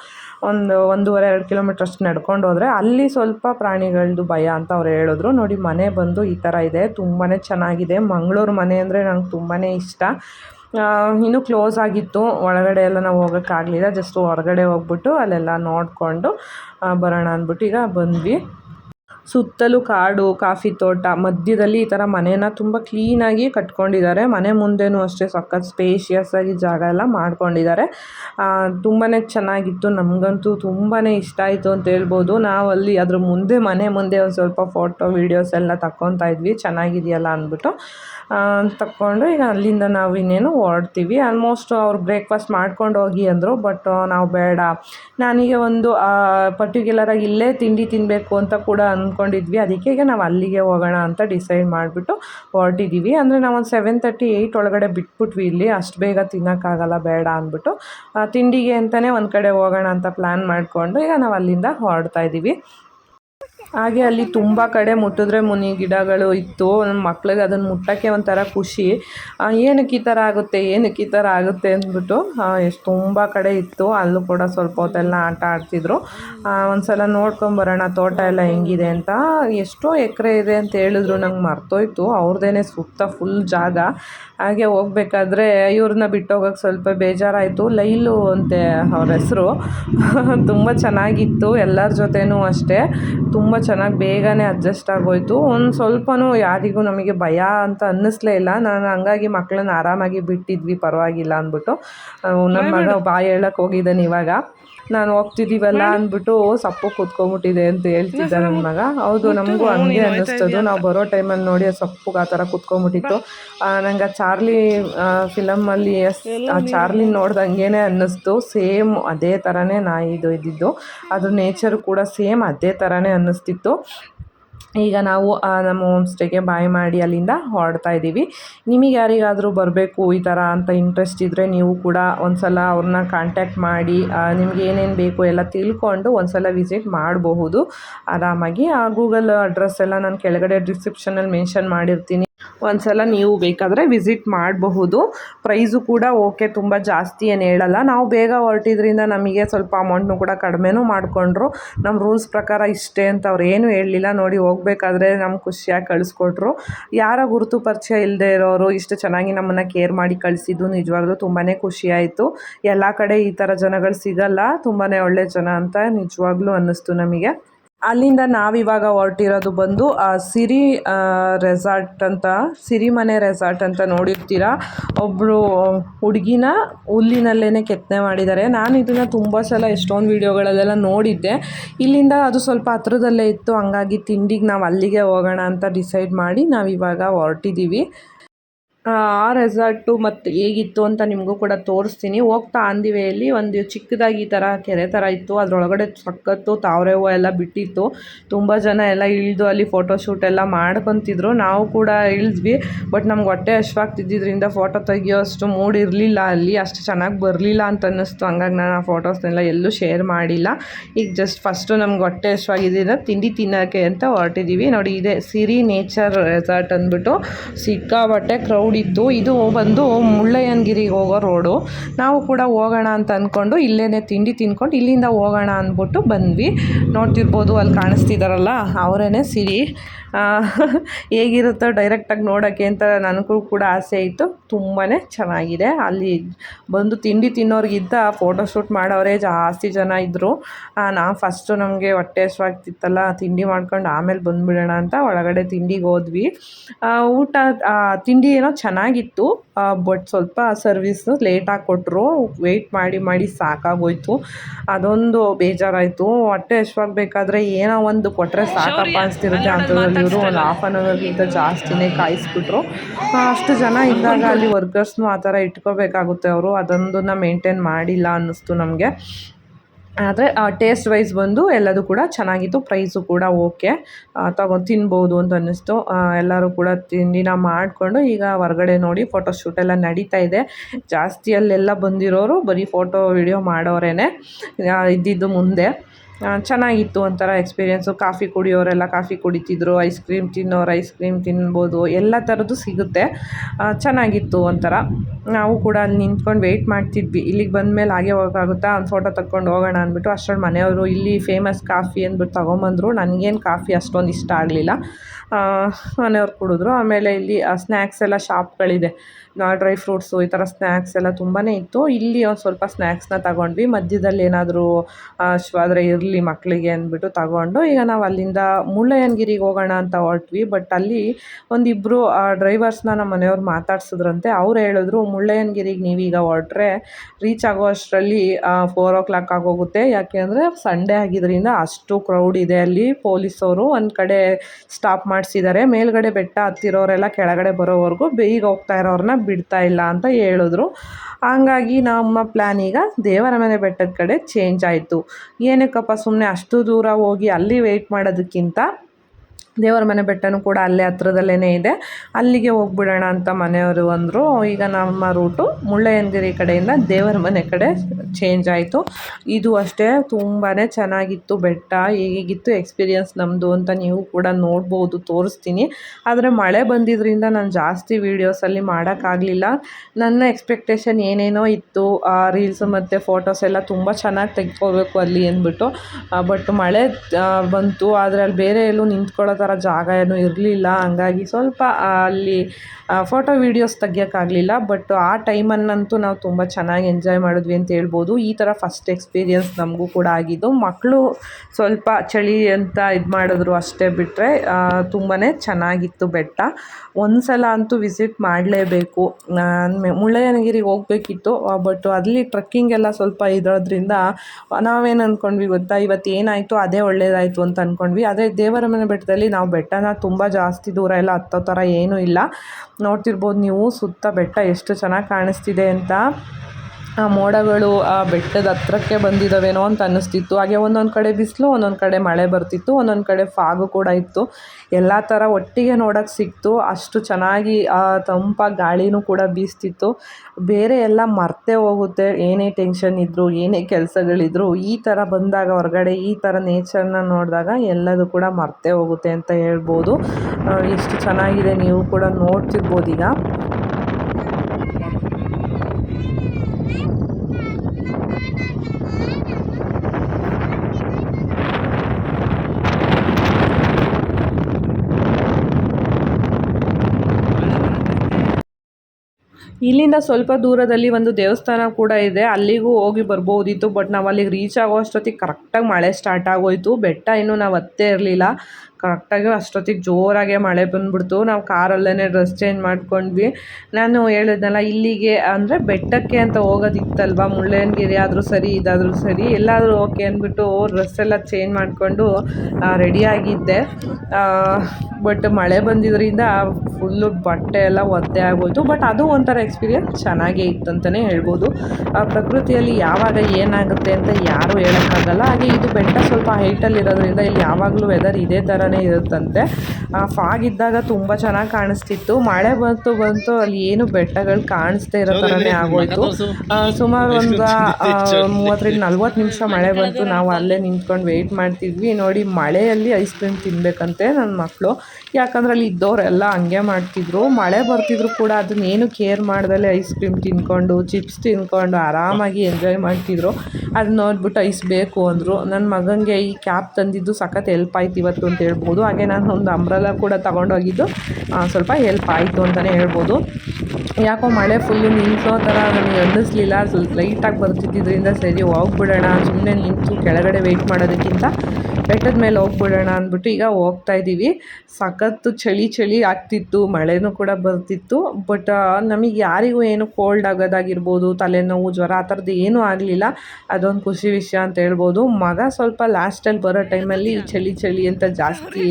ಒಂದು ಒಂದೂವರೆ, ಎರಡು ಕಿಲೋಮೀಟ್ರ್ ಅಷ್ಟು ನಡ್ಕೊಂಡು ಹೋದರೆ ಅಲ್ಲಿ ಸ್ವಲ್ಪ ಪ್ರಾಣಿಗಳದ್ದು ಭಯ ಅಂತ ಅವ್ರು ಹೇಳಿದ್ರು. ನೋಡಿ, ಮನೆ ಬಂದು ಈ ಥರ ಇದೆ. ತುಂಬಾ ಚೆನ್ನಾಗಿದೆ. ಮಂಗಳೂರು ಮನೆ ಅಂದರೆ ನಂಗೆ ತುಂಬಾ ಇಷ್ಟ. ಇನ್ನೂ ಕ್ಲೋಸ್ ಆಗಿತ್ತು. ಒಳಗಡೆ ಎಲ್ಲ ನಾವು ಹೋಗೋಕ್ಕಾಗಲಿಲ್ಲ. ಜಸ್ಟ್ ಹೊರಗಡೆ ಹೋಗ್ಬಿಟ್ಟು ಅಲ್ಲೆಲ್ಲ ನೋಡಿಕೊಂಡು ಬರೋಣ ಅಂದ್ಬಿಟ್ಟು ಈಗ ಬಂದ್ವಿ. ಸುತ್ತಲೂ ಕಾಡು, ಕಾಫಿ ತೋಟ, ಮಧ್ಯದಲ್ಲಿ ಈ ಥರ ಮನೇನ ತುಂಬ ಕ್ಲೀನಾಗಿ ಕಟ್ಕೊಂಡಿದ್ದಾರೆ. ಮನೆ ಮುಂದೆನೂ ಅಷ್ಟೇ ಸಖತ್ ಸ್ಪೇಷಿಯಸ್ ಆಗಿ ಜಾಗ ಎಲ್ಲ ಮಾಡ್ಕೊಂಡಿದ್ದಾರೆ. ತುಂಬಾ ಚೆನ್ನಾಗಿತ್ತು. ನಮಗಂತೂ ತುಂಬಾ ಇಷ್ಟ ಆಯಿತು ಅಂತ ಹೇಳ್ಬೋದು. ನಾವು ಅಲ್ಲಿ ಅದ್ರ ಮುಂದೆ ಮನೆ ಮುಂದೆ ಒಂದು ಸ್ವಲ್ಪ ಫೋಟೋ ವೀಡಿಯೋಸ್ ಎಲ್ಲ ತಗೊತಾ ಇದ್ವಿ. ಚೆನ್ನಾಗಿದೆಯಲ್ಲ ಅಂದ್ಬಿಟ್ಟು. ತಕ್ಕೊಂಡು ಈಗ ಅಲ್ಲಿಂದ ನಾವು ಇನ್ನೇನು ಹೊರಡ್ತೀವಿ. ಆಲ್ಮೋಸ್ಟ್ ಅವ್ರು ಬ್ರೇಕ್ಫಾಸ್ಟ್ ಮಾಡ್ಕೊಂಡು ಹೋಗಿ ಅಂದರು ಬಟ್ ನಾವು ಬೇಡ. ನನಗೆ ಒಂದು ಪರ್ಟಿಕ್ಯುಲರಾಗಿ ಇಲ್ಲೇ ತಿಂಡಿ ತಿನ್ನಬೇಕು ಅಂತ ಕೂಡ ಅಂದ್ಕೊಂಡಿದ್ವಿ ಅದಕ್ಕೆ ಈಗ ನಾವು ಅಲ್ಲಿಗೆ ಹೋಗೋಣ ಅಂತ ಡಿಸೈಡ್ ಮಾಡಿಬಿಟ್ಟು ಹೊರಟಿದ್ದೀವಿ ಅಂದರೆ ನಾವು ಒಂದು ಸೆವೆನ್ ತರ್ಟಿ ಏಯ್ಟ್ ಒಳಗಡೆ ಬಿಟ್ಬಿಟ್ವಿ ಇಲ್ಲಿ. ಅಷ್ಟು ಬೇಗ ತಿನ್ನೋಕ್ಕಾಗಲ್ಲ, ಬೇಡ ಅಂದ್ಬಿಟ್ಟು. ತಿಂಡಿಗೆ ಅಂತಲೇ ಒಂದು ಕಡೆ ಹೋಗೋಣ ಅಂತ ಪ್ಲ್ಯಾನ್ ಮಾಡಿಕೊಂಡು ಈಗ ನಾವು ಅಲ್ಲಿಂದ ಹೊರಡ್ತಾ ಇದ್ದೀವಿ ಹಾಗೆ ಅಲ್ಲಿ ತುಂಬ ಕಡೆ ಮುಟ್ಟಿದ್ರೆ ಮುನಿ ಗಿಡಗಳು ಇತ್ತು. ನನ್ನ ಮಕ್ಳಿಗೆ ಅದನ್ನು ಮುಟ್ಟೋಕ್ಕೆ ಒಂಥರ ಖುಷಿ. ಏನಕ್ಕೆ ಈ ಥರ ಆಗುತ್ತೆ, ಏನಕ್ಕೆ ಈ ಥರ ಆಗುತ್ತೆ ಅಂದ್ಬಿಟ್ಟು ಎಷ್ಟು ತುಂಬ ಕಡೆ ಇತ್ತು. ಅಲ್ಲೂ ಕೂಡ ಸ್ವಲ್ಪ ಹೊತ್ತೆಲ್ಲ ಆಟ ಆಡ್ತಿದ್ರು. ಒಂದು ಸಲ ನೋಡ್ಕೊಂಬರೋಣ, ತೋಟ ಎಲ್ಲ ಹೆಂಗಿದೆ ಅಂತ. ಎಷ್ಟೋ ಎಕರೆ ಇದೆ ಅಂತ ಹೇಳಿದ್ರು, ನಂಗೆ ಮರ್ತೋಯ್ತು. ಅವ್ರದ್ದೇನೆ ಸುತ್ತ ಫುಲ್ ಜಾಗ. ಹಾಗೆ ಹೋಗ್ಬೇಕಾದ್ರೆ ಇವ್ರನ್ನ ಬಿಟ್ಟು ಹೋಗೋಕ್ಕೆ ಸ್ವಲ್ಪ ಬೇಜಾರಾಯಿತು. ಲೈಲು ಅಂತೆ ಅವ್ರ ಹೆಸರು. ತುಂಬ ಚೆನ್ನಾಗಿತ್ತು. ಎಲ್ಲರ ಜೊತೆನೂ ಅಷ್ಟೇ. ತುಂಬ ಚೆನ್ನಾಗಿ ಬೇಗನೆ ಅಡ್ಜಸ್ಟ್ ಆಗೋಯ್ತು. ಒಂದು ಸ್ವಲ್ಪನೂ ಯಾರಿಗೂ ನಮಗೆ ಭಯ ಅಂತ ಅನ್ನಿಸ್ಲೇ ಇಲ್ಲ. ನಾನು ಹಂಗಾಗಿ ಮಕ್ಕಳನ್ನ ಆರಾಮಾಗಿ ಬಿಟ್ಟಿದ್ವಿ ಪರವಾಗಿಲ್ಲ ಅಂದ್ಬಿಟ್ಟು. ನನ್ನ ಮಗ ಬಾಯಿ ಹೇಳಕ್ಕೆ ಹೋಗಿದ್ದಾನೆ ಇವಾಗ. ನಾನು ಹೋಗ್ತಿದ್ದೀವಲ್ಲ ಅಂದ್ಬಿಟ್ಟು ಸಪ್ಪು ಕೂತ್ಕೊಂಡ್ಬಿಟ್ಟಿದೆ ಅಂತ ಹೇಳ್ತಿದ್ದ ನನ್ನ ಮಗ. ಹೌದು ನಮಗೂ ಹಂಗೆ ಅನ್ನಿಸ್ತದು. ನಾವು ಬರೋ ಟೈಮಲ್ಲಿ ನೋಡಿ ಆ ಸಪ್ಪುಗೆ ಆ ಥರ ಕೂತ್ಕೊಂಡ್ಬಿಟ್ಟಿತ್ತು. ನಂಗೆ ಆ ಚಾರ್ಲಿ ಫಿಲಮಲ್ಲಿ ಆ ಚಾರ್ಲಿ ನೋಡ್ದಂಗೆ ಅನ್ನಿಸ್ತು. ಸೇಮ್ ಅದೇ ಥರನೇ ನಾಯಿದು ಇದ್ದಿದ್ದು. ಅದ್ರ ನೇಚರ್ ಕೂಡ ಸೇಮ್ ಅದೇ ಥರನೇ ಅನ್ನಿಸ್ತಿತ್ತು. ಈಗ ನಾವು ನಮ್ಮ ಹೋಮ್ ಸ್ಟೇಗೆ ಬಾಯ್ ಮಾಡಿ ಅಲ್ಲಿಂದ ಹೊರಡ್ತಾ ಇದ್ದೀವಿ. ನಿಮಗೆ ಯಾರಿಗಾದರೂ ಬರಬೇಕು ಈ ಥರ ಅಂತ ಇಂಟ್ರೆಸ್ಟ್ ಇದ್ದರೆ ನೀವು ಕೂಡ ಒಂದು ಸಲ ಅವ್ರನ್ನ ಕಾಂಟ್ಯಾಕ್ಟ್ ಮಾಡಿ ನಿಮ್ಗೆ ಏನೇನು ಬೇಕು ಎಲ್ಲ ತಿಳ್ಕೊಂಡು ಒಂದು ಸಲ ವಿಸಿಟ್ ಮಾಡಬಹುದು. ಆರಾಮಾಗಿ ಆ ಗೂಗಲ್ ಅಡ್ರೆಸ್ ಎಲ್ಲ ನಾನು ಕೆಳಗಡೆ ಡಿಸ್ಕ್ರಿಪ್ಷನಲ್ಲಿ ಮೆನ್ಷನ್ ಮಾಡಿರ್ತೀನಿ. ಒಂದು ಸಲ ನೀವು ಬೇಕಾದರೆ ವಿಸಿಟ್ ಮಾಡಬಹುದು. ಪ್ರೈಸು ಕೂಡ ಓಕೆ, ತುಂಬ ಜಾಸ್ತಿ ಏನು ಹೇಳಲ್ಲ. ನಾವು ಬೇಗ ಹೊರಟಿದ್ರಿಂದ ನಮಗೆ ಸ್ವಲ್ಪ ಅಮೌಂಟ್ನು ಕೂಡ ಕಡಿಮೆನೂ ಮಾಡಿಕೊಂಡ್ರು. ನಮ್ಮ ರೂಲ್ಸ್ ಪ್ರಕಾರ ಇಷ್ಟೇ ಅಂತ ಅವ್ರು ಏನು ಹೇಳಲಿಲ್ಲ. ನೋಡಿ, ಹೋಗ್ಬೇಕಾದ್ರೆ ನಮ್ಗೆ ಖುಷಿಯಾಗಿ ಕಳಿಸ್ಕೊಟ್ರು. ಯಾರ ಗುರುತು ಪರಿಚಯ ಇಲ್ಲದೆ ಇರೋರು, ಇಷ್ಟು ಚೆನ್ನಾಗಿ ನಮ್ಮನ್ನು ಕೇರ್ ಮಾಡಿ ಕಳಿಸಿದ್ದು ನಿಜವಾಗ್ಲೂ ತುಂಬಾ ಖುಷಿಯಾಯಿತು ಎಲ್ಲ ಕಡೆ ಈ ಥರ ಜನಗಳು ಸಿಗಲ್ಲ. ತುಂಬಾ ಒಳ್ಳೆ ಜನ ಅಂತ ನಿಜವಾಗ್ಲೂ ಅನ್ನಿಸ್ತು ನಮಗೆ. ಅಲ್ಲಿಂದ ನಾವಿವಾಗ ಹೊರಟಿರೋದು ಬಂದು ಸಿರಿ ರೆಸಾರ್ಟ್ ಅಂತ, ಸಿರಿಮನೆ ರೆಸಾರ್ಟ್ ಅಂತ ನೋಡಿರ್ತೀರ? ಒಬ್ಬರು ಹುಡುಗಿನ ಹುಲ್ಲಿನಲ್ಲೇ ಕೆತ್ತನೆ ಮಾಡಿದ್ದಾರೆ. ನಾನು ಇದನ್ನು ತುಂಬ ಸಲ ಎಷ್ಟೊಂದು ವೀಡಿಯೋಗಳಲ್ಲೆಲ್ಲ ನೋಡಿದ್ದೆ. ಇಲ್ಲಿಂದ ಅದು ಸ್ವಲ್ಪ ಹತ್ರದಲ್ಲೇ ಇತ್ತು. ಹಂಗಾಗಿ ತಿಂಡಿಗೆ ನಾವು ಅಲ್ಲಿಗೆ ಹೋಗೋಣ ಅಂತ ಡಿಸೈಡ್ ಮಾಡಿ ನಾವಿವಾಗ ಹೊರಟಿದ್ದೀವಿ ಆ ರೆಸಾರ್ಟು ಮತ್ತು ಹೇಗಿತ್ತು ಅಂತ ನಿಮಗೂ ಕೂಡ ತೋರಿಸ್ತೀನಿ. ಹೋಗ್ತಾ ಆನ್ ಒಂದು ಚಿಕ್ಕದಾಗಿ ಈ ಥರ ಕೆರೆ ಥರ ಇತ್ತು. ಅದರೊಳಗಡೆ ಸಖತ್ತು ತಾವರೆ ಹೂವು ಎಲ್ಲ ಬಿಟ್ಟಿತ್ತು. ತುಂಬ ಜನ ಎಲ್ಲ ಇಳಿದು ಅಲ್ಲಿ ಫೋಟೋ ಶೂಟ್ ಎಲ್ಲ ಮಾಡ್ಕೊತಿದ್ರು. ನಾವು ಕೂಡ ಇಳಿದ್ವಿ. ಬಟ್ ನಮ್ಗೆ ಹೊಟ್ಟೆ ಹಶ್ವಾಗ್ತಿದ್ದಿದ್ರಿಂದ ಫೋಟೋ ತೆಗಿಯೋಷ್ಟು ಮೂಡ್ ಇರಲಿಲ್ಲ ಅಲ್ಲಿ. ಅಷ್ಟು ಚೆನ್ನಾಗಿ ಬರಲಿಲ್ಲ ಅಂತ ಅನ್ನಿಸ್ತು. ಹಂಗಾಗಿ ನಾನು ಆ ಫೋಟೋಸ್ನೆಲ್ಲ ಎಲ್ಲೂ ಶೇರ್ ಮಾಡಿಲ್ಲ. ಈಗ ಜಸ್ಟ್ ಫಸ್ಟು ನಮ್ಗೆ ಹೊಟ್ಟೆ ಹಶ್ವಾಗಿದ್ದರಿಂದ ತಿಂಡಿ ತಿನ್ನೋಕ್ಕೆ ಅಂತ ಹೊರಟಿದ್ದೀವಿ ನೋಡಿ, ಇದೆ ಸಿರಿ ನೇಚರ್ ರೆಸಾರ್ಟ್ ಅಂದ್ಬಿಟ್ಟು. ಸಿಕ್ಕಾಪಟ್ಟೆ ಕ್ರೌಡ್ ರೋಡ್ ಇತ್ತು ಇದು ಬಂದು ಮುಳ್ಳಯ್ಯನಗಿರಿಗೆ ಹೋಗೋ ರೋಡು. ನಾವು ಕೂಡ ಹೋಗೋಣ ಅಂತ ಅಂದ್ಕೊಂಡು ಇಲ್ಲೇ ತಿಂಡಿ ತಿನ್ಕೊಂಡು ಇಲ್ಲಿಂದ ಹೋಗೋಣ ಅಂದ್ಬಿಟ್ಟು ಬಂದ್ವಿ. ನೋಡ್ತಿರ್ಬೋದು ಅಲ್ಲಿ ಕಾಣಿಸ್ತಿದಾರಲ್ಲ, ಅವರೇನೆ ಸಿರಿ. ಹೇಗಿರುತ್ತೋ ಡೈರೆಕ್ಟಾಗಿ ನೋಡೋಕ್ಕೆ ಅಂತ ನನಗೂ ಕೂಡ ಆಸೆ ಇತ್ತು. ತುಂಬಾ ಚೆನ್ನಾಗಿದೆ. ಅಲ್ಲಿ ಬಂದು ತಿಂಡಿ ತಿನ್ನೋರಿಗಿದ್ದ ಫೋಟೋಶೂಟ್ ಮಾಡೋರೇ ಜಾಸ್ತಿ ಜನ ಇದ್ದರು ನಾ ಫಸ್ಟು ನಮಗೆ ಹೊಟ್ಟೆ ಹಸುವಾಗ್ತಿತ್ತಲ್ಲ ತಿಂಡಿ ಮಾಡ್ಕೊಂಡು ಆಮೇಲೆ ಬಂದುಬಿಡೋಣ ಅಂತ ಒಳಗಡೆ ತಿಂಡಿಗೆ ಹೋದ್ವಿ. ಊಟ ತಿಂಡಿ ಏನೋ ಚೆನ್ನಾಗಿತ್ತು. ಬಟ್ ಸ್ವಲ್ಪ ಸರ್ವಿಸ್ ಲೇಟಾಗಿ ಕೊಟ್ಟರು ವೆಯ್ಟ್ ಮಾಡಿ ಮಾಡಿ ಸಾಕಾಗೋಯ್ತು. ಅದೊಂದು ಬೇಜಾರಾಯಿತು. ಹೊಟ್ಟೆ ಹಶ್ವಾಗ್ಬೇಕಾದ್ರೆ ಏನೋ ಒಂದು ಕೊಟ್ಟರೆ ಸಾಕಪ್ಪ ಅನಿಸ್ತಿರುತ್ತೆ ಅಂಥದ್ರಲ್ಲಿ ಇವರು. ಒಂದು ಹಾಫ್ ಆನ್ ಅವರ್ಗಿಂತ ಜಾಸ್ತಿನೇ ಕಾಯಿಸ್ಬಿಟ್ರು. ಅಷ್ಟು ಜನ ಇದ್ದಾಗ ಅಲ್ಲಿ ವರ್ಕರ್ಸ್ನು ಆ ಥರ ಇಟ್ಕೋಬೇಕಾಗುತ್ತೆ ಅವರು. ಅದೊಂದನ್ನು ಮೇಂಟೈನ್ ಮಾಡಿಲ್ಲ ಅನ್ನಿಸ್ತು ನಮಗೆ. ಆದರೆ ಟೇಸ್ಟ್ ವೈಸ್ ಬಂದು ಎಲ್ಲದೂ ಕೂಡ ಚೆನ್ನಾಗಿತ್ತು ಪ್ರೈಸು ಕೂಡ ಓಕೆ ತಗೊಂಡು ತಿನ್ಬೋದು ಅಂತ ಅನ್ನಿಸ್ತು. ಎಲ್ಲರೂ ಕೂಡ ತಿಂಡಿನ ಮಾಡಿಕೊಂಡು ಈಗ ಹೊರಗಡೆ ನೋಡಿ ಫೋಟೋಶೂಟ್ ಎಲ್ಲ ನಡೀತಾ ಇದೆ. ಜಾಸ್ತಿ ಅಲ್ಲೆಲ್ಲ ಬಂದಿರೋರು ಬರೀ ಫೋಟೋ ವಿಡಿಯೋ ಮಾಡೋರೇ ಇದ್ದಿದ್ದು ಮುಂದೆ. ಚೆನ್ನಾಗಿತ್ತು ಒಂಥರ ಎಕ್ಸ್ಪೀರಿಯೆನ್ಸು ಕಾಫಿ ಕುಡಿಯೋರೆಲ್ಲ ಕಾಫಿ ಕುಡಿತಿದ್ರು ಐಸ್ ಕ್ರೀಮ್ ತಿನ್ನೋರು ಐಸ್ ಕ್ರೀಮ್ ತಿನ್ಬೋದು, ಎಲ್ಲ ಥರದ್ದು ಸಿಗುತ್ತೆ. ಚೆನ್ನಾಗಿತ್ತು ಒಂಥರ. ನಾವು ಕೂಡ ಅಲ್ಲಿ ನಿಂತ್ಕೊಂಡು ವೆಯ್ಟ್ ಮಾಡ್ತಿದ್ವಿ. ಇಲ್ಲಿಗೆ ಬಂದಮೇಲೆ ಹಾಗೆ ಹೋಗೋಕ್ಕಾಗುತ್ತಾ ಒಂದು ಫೋಟೋ ತಕ್ಕೊಂಡು ಹೋಗೋಣ ಅಂದ್ಬಿಟ್ಟು ಅಷ್ಟರಲ್ಲಿ ಮನೆಯವರು ಇಲ್ಲಿ ಫೇಮಸ್ ಕಾಫಿ ಅಂದ್ಬಿಟ್ಟು ತೊಗೊಂಬಂದರು. ನನಗೇನು ಕಾಫಿ ಅಷ್ಟೊಂದು ಇಷ್ಟ ಆಗಲಿಲ್ಲ. ಮನೆಯವ್ರು ಕುಡಿದ್ರು. ಆಮೇಲೆ ಇಲ್ಲಿ ಸ್ನ್ಯಾಕ್ಸ್ ಎಲ್ಲ ಶಾಪ್ಗಳಿದೆ. ಡ್ರೈ ಫ್ರೂಟ್ಸು ಈ ಥರ ಸ್ನ್ಯಾಕ್ಸ್ ಎಲ್ಲ ತುಂಬಾ ಇತ್ತು. ಇಲ್ಲಿ ಒಂದು ಸ್ವಲ್ಪ ಸ್ನ್ಯಾಕ್ಸ್ನ ತಗೊಂಡ್ವಿ. ಮಧ್ಯದಲ್ಲಿ ಏನಾದರೂ ಆದರೆ ಇರಲಿ ಮಕ್ಕಳಿಗೆ ಅಂದ್ಬಿಟ್ಟು ತಗೊಂಡು, ಈಗ ನಾವು ಅಲ್ಲಿಂದ ಮುಳ್ಳಯ್ಯನಗಿರಿಗೆ ಹೋಗೋಣ ಅಂತ ಹೊರಟ್ವಿ. ಬಟ್ ಅಲ್ಲಿ ಒಂದಿಬ್ಬರು ಡ್ರೈವರ್ಸ್ನ ನಮ್ಮ ಮನೆಯವ್ರು ಮಾತಾಡ್ಸಿದ್ರಂತೆ. ಅವ್ರು ಹೇಳಿದ್ರು, ಮುಳ್ಳಯ್ಯನಗಿರಿಗೆ ನೀವೀಗ ಹೊರಟ್ರೆ ರೀಚ್ ಆಗೋ ಅಷ್ಟರಲ್ಲಿ ಫೋರ್ ಓ ಕ್ಲಾಕ್ ಆಗೋಗುತ್ತೆ. ಯಾಕೆ ಅಂದರೆ ಸಂಡೇ ಆಗಿದ್ದರಿಂದ ಅಷ್ಟು ಕ್ರೌಡ್ ಇದೆ ಅಲ್ಲಿ. ಪೊಲೀಸವರು ಒಂದು ಕಡೆ ಸ್ಟಾಪ್ ಮಾಡಿಸಿದ್ದಾರೆ ಮೇಲ್ಗಡೆ ಬೆಟ್ಟ ಹತ್ತಿರೋರೆಲ್ಲ ಕೆಳಗಡೆ ಬರೋವರೆಗೂ ಬೇಗ ಹೋಗ್ತಾ ಇರೋರನ್ನ ಬಿಡ್ತಾ ಇಲ್ಲ ಅಂತ ಹೇಳಿದ್ರು. ಹಂಗಾಗಿ ನಮ್ಮ ಪ್ಲ್ಯಾನ್ ಈಗ ದೇವರ ಮನೆ ಬೆಟ್ಟದ ಕಡೆ ಚೇಂಜ್ ಆಯಿತು. ಏನಕ್ಕಪ್ಪ ಸುಮ್ಮನೆ ಅಷ್ಟು ದೂರ ಹೋಗಿ ಅಲ್ಲಿ ವೆಯ್ಟ್ ಮಾಡೋದಕ್ಕಿಂತ ದೇವರ ಮನೆ ಬೆಟ್ಟನೂ ಕೂಡ ಅಲ್ಲೇ ಹತ್ರದಲ್ಲೇ ಇದೆ. ಅಲ್ಲಿಗೆ ಹೋಗ್ಬಿಡೋಣ ಅಂತ ಮನೆಯವರು ಅಂದರು. ಈಗ ನಮ್ಮ ರೂಟು ಮುಳ್ಳಯ್ಯನಗಿರಿ ಕಡೆಯಿಂದ ದೇವರ ಮನೆ ಕಡೆ ಚೇಂಜ್ ಆಯಿತು. ಇದು ಅಷ್ಟೇ ತುಂಬಾ ಚೆನ್ನಾಗಿತ್ತು ಬೆಟ್ಟ, ಹೇಗಿತ್ತು ಎಕ್ಸ್ಪೀರಿಯನ್ಸ್ ನಮ್ಮದು ಅಂತ ನೀವು ಕೂಡ ನೋಡ್ಬೋದು, ತೋರಿಸ್ತೀನಿ. ಆದರೆ ಮಳೆ ಬಂದಿದ್ದರಿಂದ ನಾನು ಜಾಸ್ತಿ ವೀಡಿಯೋಸಲ್ಲಿ ಮಾಡೋಕ್ಕಾಗಲಿಲ್ಲ. ನನ್ನ ಎಕ್ಸ್ಪೆಕ್ಟೇಷನ್ ಏನೇನೋ ಇತ್ತು, ಆ ರೀಲ್ಸ್ ಮತ್ತು ಫೋಟೋಸ್ ಎಲ್ಲ ತುಂಬ ಚೆನ್ನಾಗಿ ತೆಗ್ಕೋಬೇಕು ಅಲ್ಲಿ ಅಂದ್ಬಿಟ್ಟು. ಬಟ್ ಮಳೆ ಬಂತು. ಆದರೆ ಅಲ್ಲಿ ಬೇರೆ ಎಲ್ಲೂ ನಿಂತ್ಕೊಳ್ಳೋ ಥರ ಜಾಗ ಏನೂ ಇರಲಿಲ್ಲ. ಹಂಗಾಗಿ ಸ್ವಲ್ಪ ಅಲ್ಲಿ ಫೋಟೋ ವೀಡಿಯೋಸ್ ತೆಗಿಯೋಕ್ಕಾಗಲಿಲ್ಲ ಬಟ್ ಆ ಟೈಮನ್ನಂತೂ ನಾವು ತುಂಬ ಚೆನ್ನಾಗಿ ಎಂಜಾಯ್ ಮಾಡಿದ್ವಿ ಅಂತ ಹೇಳ್ಬೋದು. ಈ ಥರ ಫಸ್ಟ್ ಎಕ್ಸ್ಪೀರಿಯನ್ಸ್ ನಮಗೂ ಕೂಡ ಆಗಿದ್ದು. ಮಕ್ಕಳು ಸ್ವಲ್ಪ ಚಳಿ ಅಂತ ಇದು ಮಾಡಿದ್ರು ಅಷ್ಟೇ ಬಿಟ್ಟರೆ ತುಂಬಾ ಚೆನ್ನಾಗಿತ್ತು ಬೆಟ್ಟ. ಒಂದು ಸಲ ಅಂತೂ ವಿಸಿಟ್ ಮಾಡಲೇಬೇಕು. ಮುಳ್ಳಯ್ಯನಗಿರಿಗೆ ಹೋಗ್ಬೇಕಿತ್ತು ಬಟ್ ಅಲ್ಲಿ ಟ್ರಕ್ಕಿಂಗ್ ಎಲ್ಲ ಸ್ವಲ್ಪ ಇರೋದ್ರಿಂದ ನಾವೇನು ಅಂದ್ಕೊಂಡ್ವಿ ಗೊತ್ತಾ? ಇವತ್ತು ಏನಾಯಿತು? ಅದೇ ಒಳ್ಳೇದಾಯಿತು ಅಂತ ಅಂದ್ಕೊಂಡ್ವಿ ಅದೇ ದೇವರ ಮನೆ ಬೆಟ್ಟದಲ್ಲಿ ನಾವು ಬೆಟ್ಟನ ತುಂಬ ಜಾಸ್ತಿ ದೂರ ಎಲ್ಲ ಹತ್ತೋ ಥರ ಏನೂ ಇಲ್ಲ. ನೋಡ್ತಿರ್ಬೋದು ನೀವು ಸುತ್ತ ಬೆಟ್ಟ ಎಷ್ಟು ಚೆನ್ನಾಗಿ ಕಾಣಿಸ್ತಿದೆ ಅಂತ. ಆ ಮೋಡಗಳು ಆ ಬೆಟ್ಟದ ಹತ್ರಕ್ಕೆ ಬಂದಿದ್ದಾವೇನೋ ಅಂತ ಅನ್ನಿಸ್ತಿತ್ತು. ಹಾಗೆ ಒಂದೊಂದು ಕಡೆ ಬಿಸಿಲು, ಒಂದೊಂದು ಕಡೆ ಮಳೆ ಬರ್ತಿತ್ತು, ಒಂದೊಂದು ಕಡೆ ಫಾಗು ಕೂಡ ಇತ್ತು. ಎಲ್ಲ ಥರ ಒಟ್ಟಿಗೆ ನೋಡೋಕ್ಕೆ ಸಿಕ್ತು. ಅಷ್ಟು ಚೆನ್ನಾಗಿ ಆ ತಂಪಾಗಿ ಗಾಳಿನೂ ಕೂಡ ಬೀಸ್ತಿತ್ತು. ಬೇರೆ ಎಲ್ಲ ಮರ್ತೇ ಹೋಗುತ್ತೆ. ಏನೇ ಟೆನ್ಷನ್ ಇದ್ದರೂ ಏನೇ ಕೆಲಸಗಳಿದ್ರು, ಈ ಥರ ಬಂದಾಗ ಹೊರಗಡೆ, ಈ ಥರ ನೇಚರ್ನ ನೋಡಿದಾಗ ಎಲ್ಲದೂ ಕೂಡ ಮರ್ತೇ ಹೋಗುತ್ತೆ ಅಂತ ಹೇಳ್ಬೋದು. ಎಷ್ಟು ಚೆನ್ನಾಗಿದೆ. ನೀವು ಕೂಡ ನೋಡ್ತಿರ್ಬೋದು ಇಲ್ಲಿಂದ ಸ್ವಲ್ಪ ದೂರದಲ್ಲಿ ಒಂದು ದೇವಸ್ಥಾನ ಕೂಡ ಇದೆ. ಅಲ್ಲಿಗೂ ಹೋಗಿ ಬರ್ಬೋದಿತ್ತು, ಬಟ್ ನಾವು ಅಲ್ಲಿಗೆ ರೀಚ್ ಆಗೋ ಅಷ್ಟೊತ್ತಿಗೆ ಕರೆಕ್ಟಾಗಿ ಮಳೆ ಸ್ಟಾರ್ಟ್ ಆಗೋಯ್ತು. ಬೆಟ್ಟ ಇನ್ನೂ ನಾವು ಹತ್ತೇ ಇರಲಿಲ್ಲ. ಕರೆಕ್ಟಾಗಿ ಅಷ್ಟೊತ್ತಿಗೆ ಜೋರಾಗೆ ಮಳೆ ಬಂದ್ಬಿಡ್ತು. ನಾವು ಕಾರಲ್ಲೇ ಡ್ರೆಸ್ ಚೇಂಜ್ ಮಾಡ್ಕೊಂಡ್ವಿ. ನಾನು ಹೇಳಿದ್ನಲ್ಲ, ಇಲ್ಲಿಗೆ ಅಂದರೆ ಬೆಟ್ಟಕ್ಕೆ ಅಂತ ಹೋಗೋದಿತ್ತಲ್ವ? ಮುಳ್ಳಯ್ಯನಗಿರಿ ಆದರೂ ಸರಿ, ಇದಾದರೂ ಸರಿ, ಎಲ್ಲಾದರೂ ಓಕೆ ಅಂದ್ಬಿಟ್ಟು ಡ್ರೆಸ್ ಎಲ್ಲ ಚೇಂಜ್ ಮಾಡಿಕೊಂಡು ರೆಡಿಯಾಗಿದ್ದೆ ಬಟ್ ಮಳೆ ಬಂದಿದ್ದರಿಂದ ಫುಲ್ಲು ಬಟ್ಟೆ ಎಲ್ಲ ಒದ್ದೆ ಆಗೋಯ್ತು. ಬಟ್ ಅದು ಒಂಥರ ಎಕ್ಸ್ಪೀರಿಯನ್ಸ್ ಚೆನ್ನಾಗೇ ಇತ್ತು ಅಂತಲೇ ಹೇಳ್ಬೋದು ಪ್ರಕೃತಿಯಲ್ಲಿ ಯಾವಾಗ ಏನಾಗುತ್ತೆ ಅಂತ ಯಾರೂ ಹೇಳೋಕ್ಕಾಗಲ್ಲ. ಹಾಗೆ ಇದು ಬೆಟ್ಟ ಸ್ವಲ್ಪ ಹೈಟಲ್ಲಿ ಇರೋದ್ರಿಂದ ಇಲ್ಲಿ ಯಾವಾಗಲೂ ವೆದರ್ ಇದೇ ಥರನೇ ಇರುತ್ತಂತೆ. ಫಾಗ್ ಇದ್ದಾಗ ತುಂಬ ಚೆನ್ನಾಗಿ ಕಾಣಿಸ್ತಿತ್ತು. ಮಳೆ ಬಂತು ಬಂತು ಅಲ್ಲಿ ಏನು ಬೆಟ್ಟಗಳು ಕಾಣಿಸ್ತೇ ಇರೋ ಥರನೇ ಆಗೋಯ್ತು ಸುಮಾರು ಒಂದು ಮೂವತ್ತರಿಂದ ನಲ್ವತ್ತು ನಿಮಿಷ ಮಳೆ ಬಂತು. ನಾವು ಅಲ್ಲೇ ನಿಂತ್ಕೊಂಡು ವೆಯ್ಟ್ ಮಾಡ್ತಿದ್ವಿ. ನೋಡಿ ಮಳೆಯಲ್ಲಿ ಐಸ್ ಕ್ರೀಮ್ ತಿನ್ಬೇಕಂತೆ ನನ್ನ ಮಕ್ಕಳು ಯಾಕಂದ್ರೆ ಅಲ್ಲಿ ಇದ್ದವರೆಲ್ಲ ಹಂಗೆ ಮಾಡ್ತಿದ್ರು. ಮಳೆ ಬರ್ತಿದ್ರು ಕೂಡ ಅದನ್ನೇನು ಕೇರ್ ಮಾಡ್ದಲೆ ಐಸ್ ಕ್ರೀಮ್ ತಿನ್ಕೊಂಡು ಚಿಪ್ಸ್ ತಿನ್ಕೊಂಡು ಆರಾಮಾಗಿ ಎಂಜಾಯ್ ಮಾಡ್ತಿದ್ರು. ಅದನ್ನ ನೋಡ್ಬಿಟ್ಟು ಐಸ್ ಬೇಕು ಅಂದರು. ನನ್ನ ಮಗನಿಗೆ ಈ ಕ್ಯಾಪ್ ತಂದಿದ್ದು ಸಖತ್ ಹೆಲ್ಪ್ ಆಯ್ತು ಇವತ್ತು ಅಂತ ಹೇಳ್ಬೋದು. ಹಾಗೆ ನಾನು ಒಂದು ಅಂಬ್ರೆಲ್ಲ ಕೂಡ ತಗೊಂಡೋಗಿದ್ದು ಸ್ವಲ್ಪ ಹೆಲ್ಪ್ ಆಯಿತು ಅಂತಲೇ ಹೇಳ್ಬೋದು. ಯಾಕೋ ಮಳೆ ಫುಲ್ಲು ನಿಂತೋ ಥರ ನನಗೆ ಅನ್ನಿಸ್ಲಿಲ್ಲ. ಸ್ವಲ್ಪ ಲೈಟಾಗಿ ಬರ್ತಿದ್ದರಿಂದ ಸರಿ ಹೋಗ್ಬಿಡೋಣ. ಸುಮ್ಮನೆ ನಿಂತು ಕೆಳಗಡೆ ವೆಯ್ಟ್ ಮಾಡೋದಕ್ಕಿಂತ ಬೆಟ್ಟದ ಮೇಲೆ ಹೋಗ್ಬಿಡೋಣ ಅಂದ್ಬಿಟ್ಟು ಈಗ ಹೋಗ್ತಾ ಇದ್ದೀವಿ. ಸಖತ್ತು ಚಳಿ ಚಳಿ ಆಗ್ತಿತ್ತು, ಮಳೆನೂ ಕೂಡ ಬರ್ತಿತ್ತು. ಬಟ್ ನಮಗೆ ಯಾರಿಗೂ ಏನು ಕೋಲ್ಡ್ ಆಗೋದಾಗಿರ್ಬೋದು, ತಲೆನೋವು, ಜ್ವರ, ಆ ಥರದ್ದು ಏನೂ ಆಗಲಿಲ್ಲ. ಅದೊಂದು ಖುಷಿ ವಿಷಯ ಅಂತ ಹೇಳ್ಬೋದು. ಮಗ ಸ್ವಲ್ಪ ಲಾಸ್ಟಲ್ಲಿ ಬರೋ ಟೈಮಲ್ಲಿ ಚಳಿ ಚಳಿ ಅಂತ ಜಾಸ್ತಿ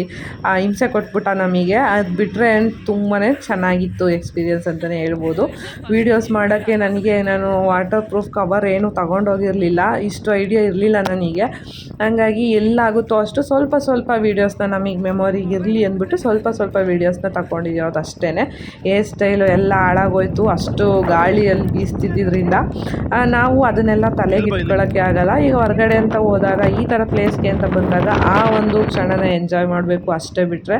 ಹಿಂಸೆ ಕೊಟ್ಬಿಟ್ಟ ನಮಗೆ. ಅದು ಬಿಟ್ಟರೆ ತುಂಬಾ ಚೆನ್ನಾಗಿತ್ತು ಎಕ್ಸ್ಪೀರಿಯನ್ಸ್ ಅಂತಲೇ ಹೇಳ್ಬೋದು. ವೀಡಿಯೋಸ್ ಮಾಡೋಕ್ಕೆ ನನಗೆ ನಾನು ವಾಟರ್ ಪ್ರೂಫ್ ಕವರ್ ಏನು ತಗೊಂಡೋಗಿರಲಿಲ್ಲ. ಇಷ್ಟು ಐಡಿಯಾ ಇರಲಿಲ್ಲ ನನಗೆ. ಹಂಗಾಗಿ ಎಲ್ಲಾಗುತ್ತೋ ಅಷ್ಟು ಸ್ವಲ್ಪ ಸ್ವಲ್ಪ ವೀಡಿಯೋಸ್ನ ನಮಗೆ ಮೆಮೊರಿಗೆ ಇರಲಿ ಅಂದ್ಬಿಟ್ಟು ಸ್ವಲ್ಪ ಸ್ವಲ್ಪ ವೀಡಿಯೋಸ್ನ ತಗೊಂಡಿರೋದು ಅಷ್ಟೇ ಹೇರ್ ಸ್ಟೈಲು ಎಲ್ಲ ಹಾಳಾಗೋಯ್ತು. ಅಷ್ಟು ಗಾಳಿಯಲ್ಲಿ ಬೀಸ್ತಿದ್ದರಿಂದ ನಾವು ಅದನ್ನೆಲ್ಲ ತಲೆಗೆ ಇಟ್ಕೊಳ್ಳೋಕ್ಕೆ ಆಗಲ್ಲ. ಈಗ ಹೊರಗಡೆ ಅಂತ ಹೋದಾಗ ಈ ಥರ ಪ್ಲೇಸ್ಗೆ ಅಂತ ಬಂದಾಗ ಆ ಒಂದು ಕ್ಷಣನ ಎಂಜಾಯ್ ಮಾಡಬೇಕು ಅಷ್ಟೇ ಬಿಟ್ಟರೆ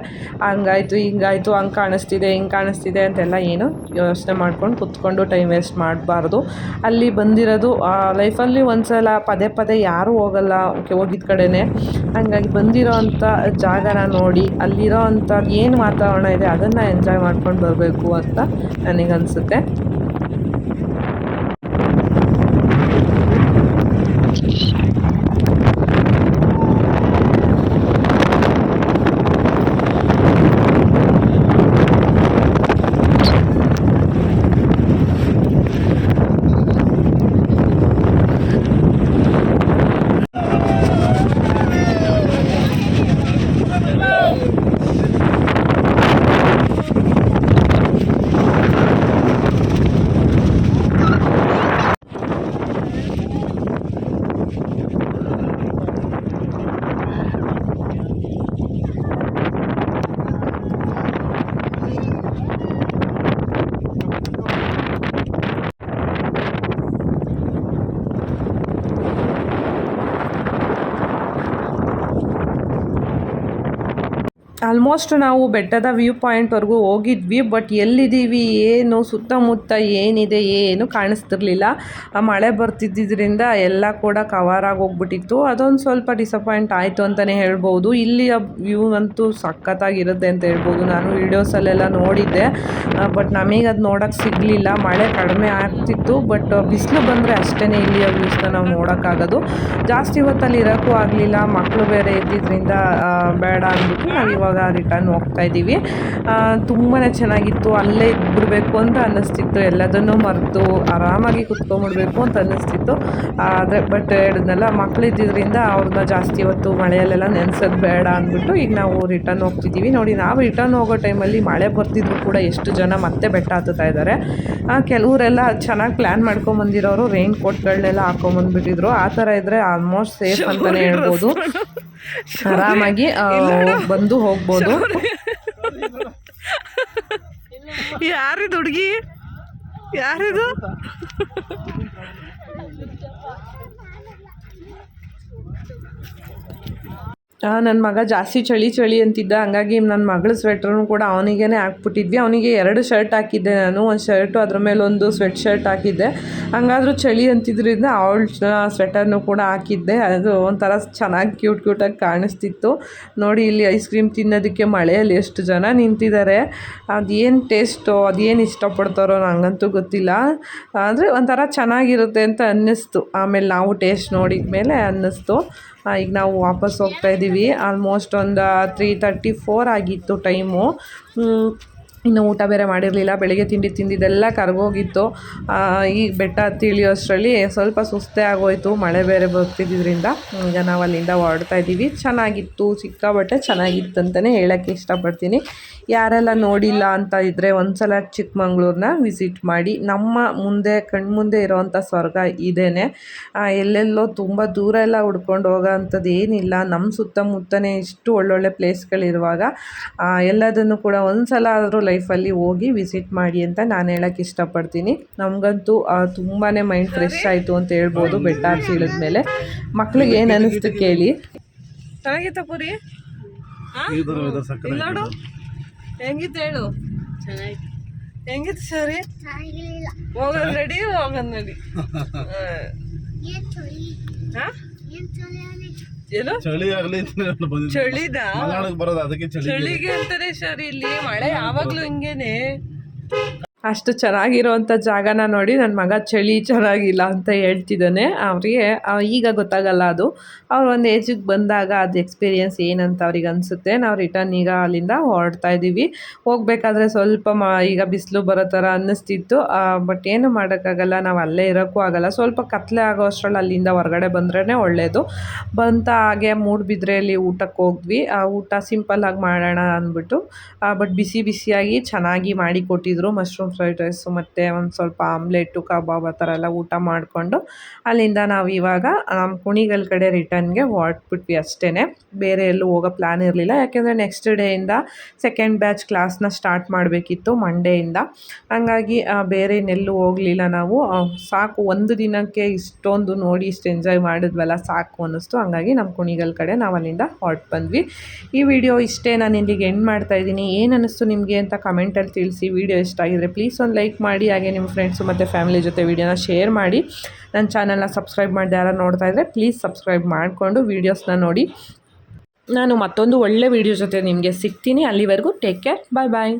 ಹಂಗಾಯ್ತು ಹಿಂಗಾಯ್ತು ಹಂಗೆ ಕಾಣಿಸ್ತಿದೆ ಹಿಂಗೆ ಕಾಣಿಸ್ತಿದೆ ಅಂತೆಲ್ಲ ಏನು ಯೋಚನೆ ಮಾಡ್ಕೊಂಡು ಕುತ್ಕೊಂಡು ಟೈಮ್ ವೇಸ್ಟ್ ಮಾಡಬಾರ್ದು. ಅಲ್ಲಿ ಬಂದಿರೋದು ಲೈಫಲ್ಲಿ ಒಂದು ಸಲ ಪದೇ ಪದೇ ಯಾರೂ ಹೋಗಲ್ಲ ಓಕೆ ಹೋಗಿದ್ದ ಕಡೆನೇ. ಹಂಗಾಗಿ ಬಂದಿರೋ ಅಂಥ ಜಾಗನ ನೋಡಿ, ಅಲ್ಲಿರೋ ಅಂಥ ಏನು ವಾತಾವರಣ ಇದೆ ಅದನ್ನು ಎಂಜಾಯ್ ಮಾಡ್ಕೊಂಡು ಬರಬೇಕು ಅಂತ ನನಗನ್ಸುತ್ತೆ. ಆಲ್ಮೋಸ್ಟ್ ನಾವು ಬೆಟ್ಟದ ವ್ಯೂ ಪಾಯಿಂಟ್ವರೆಗೂ ಹೋಗಿದ್ವಿ ಬಟ್ ಎಲ್ಲಿದ್ದೀವಿ, ಏನು ಸುತ್ತಮುತ್ತ ಏನಿದೆ ಏನು ಕಾಣಿಸ್ತಿರ್ಲಿಲ್ಲ. ಮಳೆ ಬರ್ತಿದ್ದರಿಂದ ಎಲ್ಲ ಕೂಡ ಕವರ್ ಆಗಿ ಹೋಗ್ಬಿಟ್ಟಿತ್ತು ಅದೊಂದು ಸ್ವಲ್ಪ ಡಿಸಪಾಯಿಂಟ್ ಆಯಿತು ಅಂತಲೇ ಹೇಳ್ಬೋದು. ಇಲ್ಲಿಯ ವ್ಯೂ ಅಂತೂ ಸಖತ್ತಾಗಿರುತ್ತೆ ಅಂತ ಹೇಳ್ಬೋದು. ನಾನು ವೀಡಿಯೋಸಲ್ಲೆಲ್ಲ ನೋಡಿದ್ದೆ ಬಟ್ ನಮಗೆ ಅದು ನೋಡೋಕ್ಕೆ ಸಿಗಲಿಲ್ಲ. ಮಳೆ ಕಡಿಮೆ ಆಗ್ತಿತ್ತು ಬಟ್ ಬಿಸಿಲು ಬಂದರೆ ಅಷ್ಟೇ ಇಲ್ಲಿಯ ವ್ಯೂಸ್ನ ನಾವು ನೋಡೋಕ್ಕಾಗೋದು. ಜಾಸ್ತಿ ಹೊತ್ತಲ್ಲಿ ಇರೋಕ್ಕೂ ಆಗಲಿಲ್ಲ. ಮಕ್ಕಳು ಬೇರೆ ಇದ್ದಿದ್ದರಿಂದ ಬೇಡ ಅಂದ್ಬಿಟ್ಟು ನಾವು ಇವಾಗ ರಿಟರ್ನ್ ಹೋಗ್ತಾ ಇದ್ದೀವಿ. ತುಂಬಾ ಚೆನ್ನಾಗಿತ್ತು. ಅಲ್ಲೇ ಇದ್ಬಿಡ್ಬೇಕು ಅಂತ ಅನ್ನಿಸ್ತಿತ್ತು. ಎಲ್ಲದನ್ನೂ ಮರೆತು ಆರಾಮಾಗಿ ಕುತ್ಕೊಂಡ್ಬಿಡ್ಬೇಕು ಅಂತ ಅನ್ನಿಸ್ತಿತ್ತು. ಆದರೆ ಬಟ್ ಹೇಳಿದ್ನಲ್ಲ ಮಕ್ಳು ಇದ್ದಿದ್ದರಿಂದ ಅವ್ರನ್ನ ಜಾಸ್ತಿ ಹೊತ್ತು ಮಳೆಯಲ್ಲೆಲ್ಲ ನೆನೆಸೋದು ಬೇಡ ಅಂದ್ಬಿಟ್ಟು ಈಗ ನಾವು ರಿಟರ್ನ್ ಹೋಗ್ತಿದ್ದೀವಿ. ನೋಡಿ ನಾವು ರಿಟರ್ನ್ ಹೋಗೋ ಟೈಮಲ್ಲಿ ಮಳೆ ಬರ್ತಿದ್ರು ಕೂಡ ಎಷ್ಟು ಜನ ಮತ್ತೆ ಬೆಟ್ಟ ಹತ್ತುತ್ತಾ ಇದ್ದಾರೆ. ಕೆಲವರೆಲ್ಲ ಚೆನ್ನಾಗಿ ಪ್ಲ್ಯಾನ್ ಮಾಡ್ಕೊಂಬಂದಿರೋರು ರೈನ್ ಕೋಟ್ಗಳನ್ನೆಲ್ಲ ಹಾಕೊಂಬಂದ್ಬಿಟ್ಟಿದ್ರು. ಆ ಥರ ಇದ್ದರೆ ಆಲ್ಮೋಸ್ಟ್ ಸೇಫ್ ಅಂತಲೇ ಹೇಳ್ಬೋದು. ಆರಾಮಾಗಿ ಬಂದು ಹೋಗ್ಬೋದು. ಯಾರಿದು ಹುಡುಗಿ? ಯಾರಿದು? ನನ್ನ ಮಗ ಜಾಸ್ತಿ ಚಳಿ ಚಳಿ ಅಂತಿದ್ದ, ಹಂಗಾಗಿ ನನ್ನ ಮಗಳ ಸ್ವೆಟ್ರನ್ನು ಕೂಡ ಅವನಿಗೇ ಹಾಕ್ಬಿಟ್ಟಿದ್ವಿ. ಅವನಿಗೆ ಎರಡು ಶರ್ಟ್ ಹಾಕಿದ್ದೆ ನಾನು, ಒಂದು ಶರ್ಟು ಅದ್ರ ಮೇಲೆ ಒಂದು ಸ್ವೆಟ್ ಶರ್ಟ್ ಹಾಕಿದ್ದೆ. ಹಂಗಾದ್ರೂ ಚಳಿ ಅಂತಿದ್ರಿಂದ ಅವಳ ಸ್ವೆಟರ್ನು ಕೂಡ ಹಾಕಿದ್ದೆ. ಅದು ಒಂಥರ ಚೆನ್ನಾಗಿ ಕ್ಯೂಟ್ ಕ್ಯೂಟಾಗಿ ಕಾಣಿಸ್ತಿತ್ತು. ನೋಡಿ, ಇಲ್ಲಿ ಐಸ್ ಕ್ರೀಮ್ ತಿನ್ನೋದಕ್ಕೆ ಮಳೆಯಲ್ಲಿ ಎಷ್ಟು ಜನ ನಿಂತಿದ್ದಾರೆ ಅದೇನು ಟೇಸ್ಟು ಅದೇನು ಇಷ್ಟಪಡ್ತಾರೋ ನನಗಂತೂ ಗೊತ್ತಿಲ್ಲ. ಆದರೆ ಒಂಥರ ಚೆನ್ನಾಗಿರುತ್ತೆ ಅಂತ ಅನ್ನಿಸ್ತು. ಆಮೇಲೆ ನಾವು ಟೇಸ್ಟ್ ನೋಡಿದ ಮೇಲೆ ಅನ್ನಿಸ್ತು. ಈಗ ನಾವು ವಾಪಸ್ ಹೋಗ್ತಾ ಇದ್ದೀವಿ. ಆಲ್ಮೋಸ್ಟ್ ಒಂದು ತ್ರೀ ತರ್ಟಿ ಫೋರ್ ಆಗಿತ್ತು ಟೈಮು ಇನ್ನು ಊಟ ಬೇರೆ ಮಾಡಿರಲಿಲ್ಲ. ಬೆಳಗ್ಗೆ ತಿಂಡಿ ತಿಂದಿದ್ದೆಲ್ಲ ಕರ್ಗೋಗಿತ್ತು. ಈಗ ಬೆಟ್ಟ ಹತ್ತಿ ಇಳಿಯೋಷ್ಟರಲ್ಲಿ ಸ್ವಲ್ಪ ಸುಸ್ತೇ ಆಗೋಯಿತು. ಮಳೆ ಬೇರೆ ಬರ್ತಿದ್ದರಿಂದ ಈಗ ನಾವು ಅಲ್ಲಿಂದ ಹೊರಡ್ತಾ ಇದ್ದೀವಿ. ಚೆನ್ನಾಗಿತ್ತು ಸಿಕ್ಕಾಬಟ್ಟೆ ಚೆನ್ನಾಗಿತ್ತು ಅಂತಲೇ ಹೇಳೋಕ್ಕೆ ಇಷ್ಟಪಡ್ತೀನಿ. ಯಾರೆಲ್ಲ ನೋಡಿಲ್ಲ ಅಂತ ಇದ್ದರೆ ಒಂದ್ಸಲ ಚಿಕ್ಕಮಂಗ್ಳೂರನ್ನ ವಿಸಿಟ್ ಮಾಡಿ. ನಮ್ಮ ಮುಂದೆ ಕಣ್ಮುಂದೆ ಇರೋವಂಥ ಸ್ವರ್ಗ ಇದೇನೆ. ಎಲ್ಲೆಲ್ಲೋ ತುಂಬ ದೂರ ಎಲ್ಲ ಹುಡ್ಕೊಂಡು ಹೋಗೋ ಅಂಥದ್ದು ಏನಿಲ್ಲ. ನಮ್ಮ ಸುತ್ತಮುತ್ತನೇ ಇಷ್ಟು ಒಳ್ಳೊಳ್ಳೆ ಪ್ಲೇಸ್ಗಳಿರುವಾಗ ಎಲ್ಲದನ್ನು ಕೂಡ ಒಂದು ಸಲ ಆದರೂ ಲೈಫಲ್ಲಿ ಹೋಗಿ ವಿಸಿಟ್ ಮಾಡಿ ಅಂತ ನಾನು ಹೇಳೋಕ್ಕೆ ಇಷ್ಟಪಡ್ತೀನಿ. ನಮಗಂತೂ ತುಂಬಾ ಮೈಂಡ್ ಫ್ರೆಶ್ ಆಯಿತು ಅಂತ ಹೇಳ್ಬೋದು ಬೆಟ್ಟ ಹತ್ತಿ ಮೇಲೆ. ಮಕ್ಳಿಗೆ ಏನು ಅನ್ನಿಸ್ತು ಕೇಳಿ. ಚೆನ್ನಾಗಿತ್ತು ಪುರಿ ನೋಡು ಹೆಂಗಿತ್ತು ಹೇಳು? ಹೆಂಗಿತ್ತು ಸರಿ? ಹೋಗೋದ್ ರೆಡಿ ಹೋಗೋದ್ ನಡಿ ಹಾ? ಏನು ಚಳಿ ಆಗ್ಲಿ? ಚಳಿದ? ಬರೋದು ಅದಕ್ಕೆ ಚಳಿ ಚಳಿಗೆ ಅಂತಾರೆ ಸರಿ ಇಲ್ಲಿ ಮಳೆ ಯಾವಾಗ್ಲೂ ಹಿಂಗೇನೆ. ಅಷ್ಟು ಚೆನ್ನಾಗಿರೋವಂಥ ಜಾಗನ ನೋಡಿ ನನ್ನ ಮಗ ಚಳಿ ಚೆನ್ನಾಗಿಲ್ಲ ಅಂತ ಹೇಳ್ತಿದ್ದಾನೆ. ಅವರಿಗೆ ಈಗ ಗೊತ್ತಾಗಲ್ಲ ಅದು. ಅವ್ರು ಒಂದು ಏಜಿಗೆ ಬಂದಾಗ ಅದು ಎಕ್ಸ್ಪೀರಿಯನ್ಸ್ ಏನಂತ ಅವ್ರಿಗೆ ಅನಿಸುತ್ತೆ. ನಾವು ರಿಟರ್ನ್ ಈಗ ಅಲ್ಲಿಂದ ಹೊರಡ್ತಾ ಇದ್ದೀವಿ ಹೋಗಬೇಕಾದ್ರೆ ಸ್ವಲ್ಪ ಮ, ಈಗ ಬಿಸಿಲು ಬರೋ ಥರ ಅನ್ನಿಸ್ತಿತ್ತು. ಬಟ್ ಏನು ಮಾಡೋಕ್ಕಾಗಲ್ಲ, ನಾವು ಅಲ್ಲೇ ಇರೋಕ್ಕೂ ಆಗಲ್ಲ. ಸ್ವಲ್ಪ ಕತ್ಲೆ ಆಗೋ ಅಷ್ಟರಲ್ಲಿ ಅಲ್ಲಿಂದ ಹೊರಗಡೆ ಬಂದ್ರೇ ಒಳ್ಳೆಯದು ಬಂತ ಹಾಗೆ ಮೂಡುಬಿದ್ರೆಯಲ್ಲಿ ಊಟಕ್ಕೆ ಹೋದ್ವಿ ಆ, ಊಟ ಸಿಂಪಲ್ಲಾಗಿ ಮಾಡೋಣ ಅಂದ್ಬಿಟ್ಟು ಬಟ್ ಬಿಸಿ ಬಿಸಿಯಾಗಿ ಚೆನ್ನಾಗಿ ಮಾಡಿ ಕೊಟ್ಟಿದ್ರು ಮಶ್ರೂಮ್ ಫ್ರೈಡ್ ರೈಸು ಮತ್ತು ಒಂದು ಸ್ವಲ್ಪ ಆಮ್ಲೆಟ್ಟು ಕಬಾಬ್ ಆ ಥರ ಎಲ್ಲ ಊಟ ಮಾಡಿಕೊಂಡು ಅಲ್ಲಿಂದ ನಾವು ಇವಾಗ ನಮ್ಮ ಕುಣಿಗಲ್ ಕಡೆ ರಿಟರ್ನ್ಗೆ ಹೊರಟ್ಬಿಟ್ವಿ ಅಷ್ಟೇ ಬೇರೆ ಎಲ್ಲೂ ಹೋಗೋ ಪ್ಲ್ಯಾನ್ ಇರಲಿಲ್ಲ. ಯಾಕೆಂದರೆ ನೆಕ್ಸ್ಟ್ ಡೇಯಿಂದ ಸೆಕೆಂಡ್ ಬ್ಯಾಚ್ ಕ್ಲಾಸ್ನ ಸ್ಟಾರ್ಟ್ ಮಾಡಬೇಕಿತ್ತು ಮಂಡೇಯಿಂದ ಹಾಗಾಗಿ ಬೇರೆ ಇನ್ನೆಲ್ಲೂ ಹೋಗಲಿಲ್ಲ ನಾವು. ಸಾಕು, ಒಂದು ದಿನಕ್ಕೆ ಇಷ್ಟೊಂದು ನೋಡಿ ಇಷ್ಟು ಎಂಜಾಯ್ ಮಾಡಿದ್ವಲ್ಲ, ಸಾಕು ಅನ್ನಿಸ್ತು. ಹಂಗಾಗಿ ನಮ್ಮ ಕುಣಿಗಲ್ ಕಡೆ ನಾವು ಅಲ್ಲಿಂದ ಹೊರಟು ಬಂದ್ವಿ. ಈ ವಿಡಿಯೋ ಇಷ್ಟೇ ನಾನು ಇಲ್ಲಿಗೆ ಎಂಡ್ ಮಾಡ್ತಾ ಇದ್ದೀನಿ. ಏನು ಅನ್ನಿಸ್ತು ನಿಮಗೆ ಅಂತ ಕಮೆಂಟಲ್ಲಿ ತಿಳಿಸಿ. ವಿಡಿಯೋ ಇಷ್ಟ ಆಗಿದ್ರೆ ಪ್ಲೀಸ್ ಒಂದು ಲೈಕ್ ಮಾಡಿ, ಹಾಗೆ ನಿಮ್ಮ ಫ್ರೆಂಡ್ಸು ಮತ್ತು ಫ್ಯಾಮಿಲಿ ಜೊತೆ ವೀಡಿಯೋನ ಶೇರ್ ಮಾಡಿ. ನನ್ನ ಚಾನಲ್ನ ಸಬ್ಸ್ಕ್ರೈಬ್ ಮಾಡಿದೆ ಯಾರು ನೋಡ್ತಾ ಇದ್ದರೆ ಪ್ಲೀಸ್ ಸಬ್ಸ್ಕ್ರೈಬ್ ಮಾಡಿಕೊಂಡು ವೀಡಿಯೋಸ್ನ ನೋಡಿ. ನಾನು ಮತ್ತೊಂದು ಒಳ್ಳೆ ವೀಡಿಯೋ ಜೊತೆ ನಿಮಗೆ ಸಿಗ್ತೀನಿ. ಅಲ್ಲಿವರೆಗೂ ಟೇಕ್ ಕೇರ್ ಬಾಯ್ ಬಾಯ್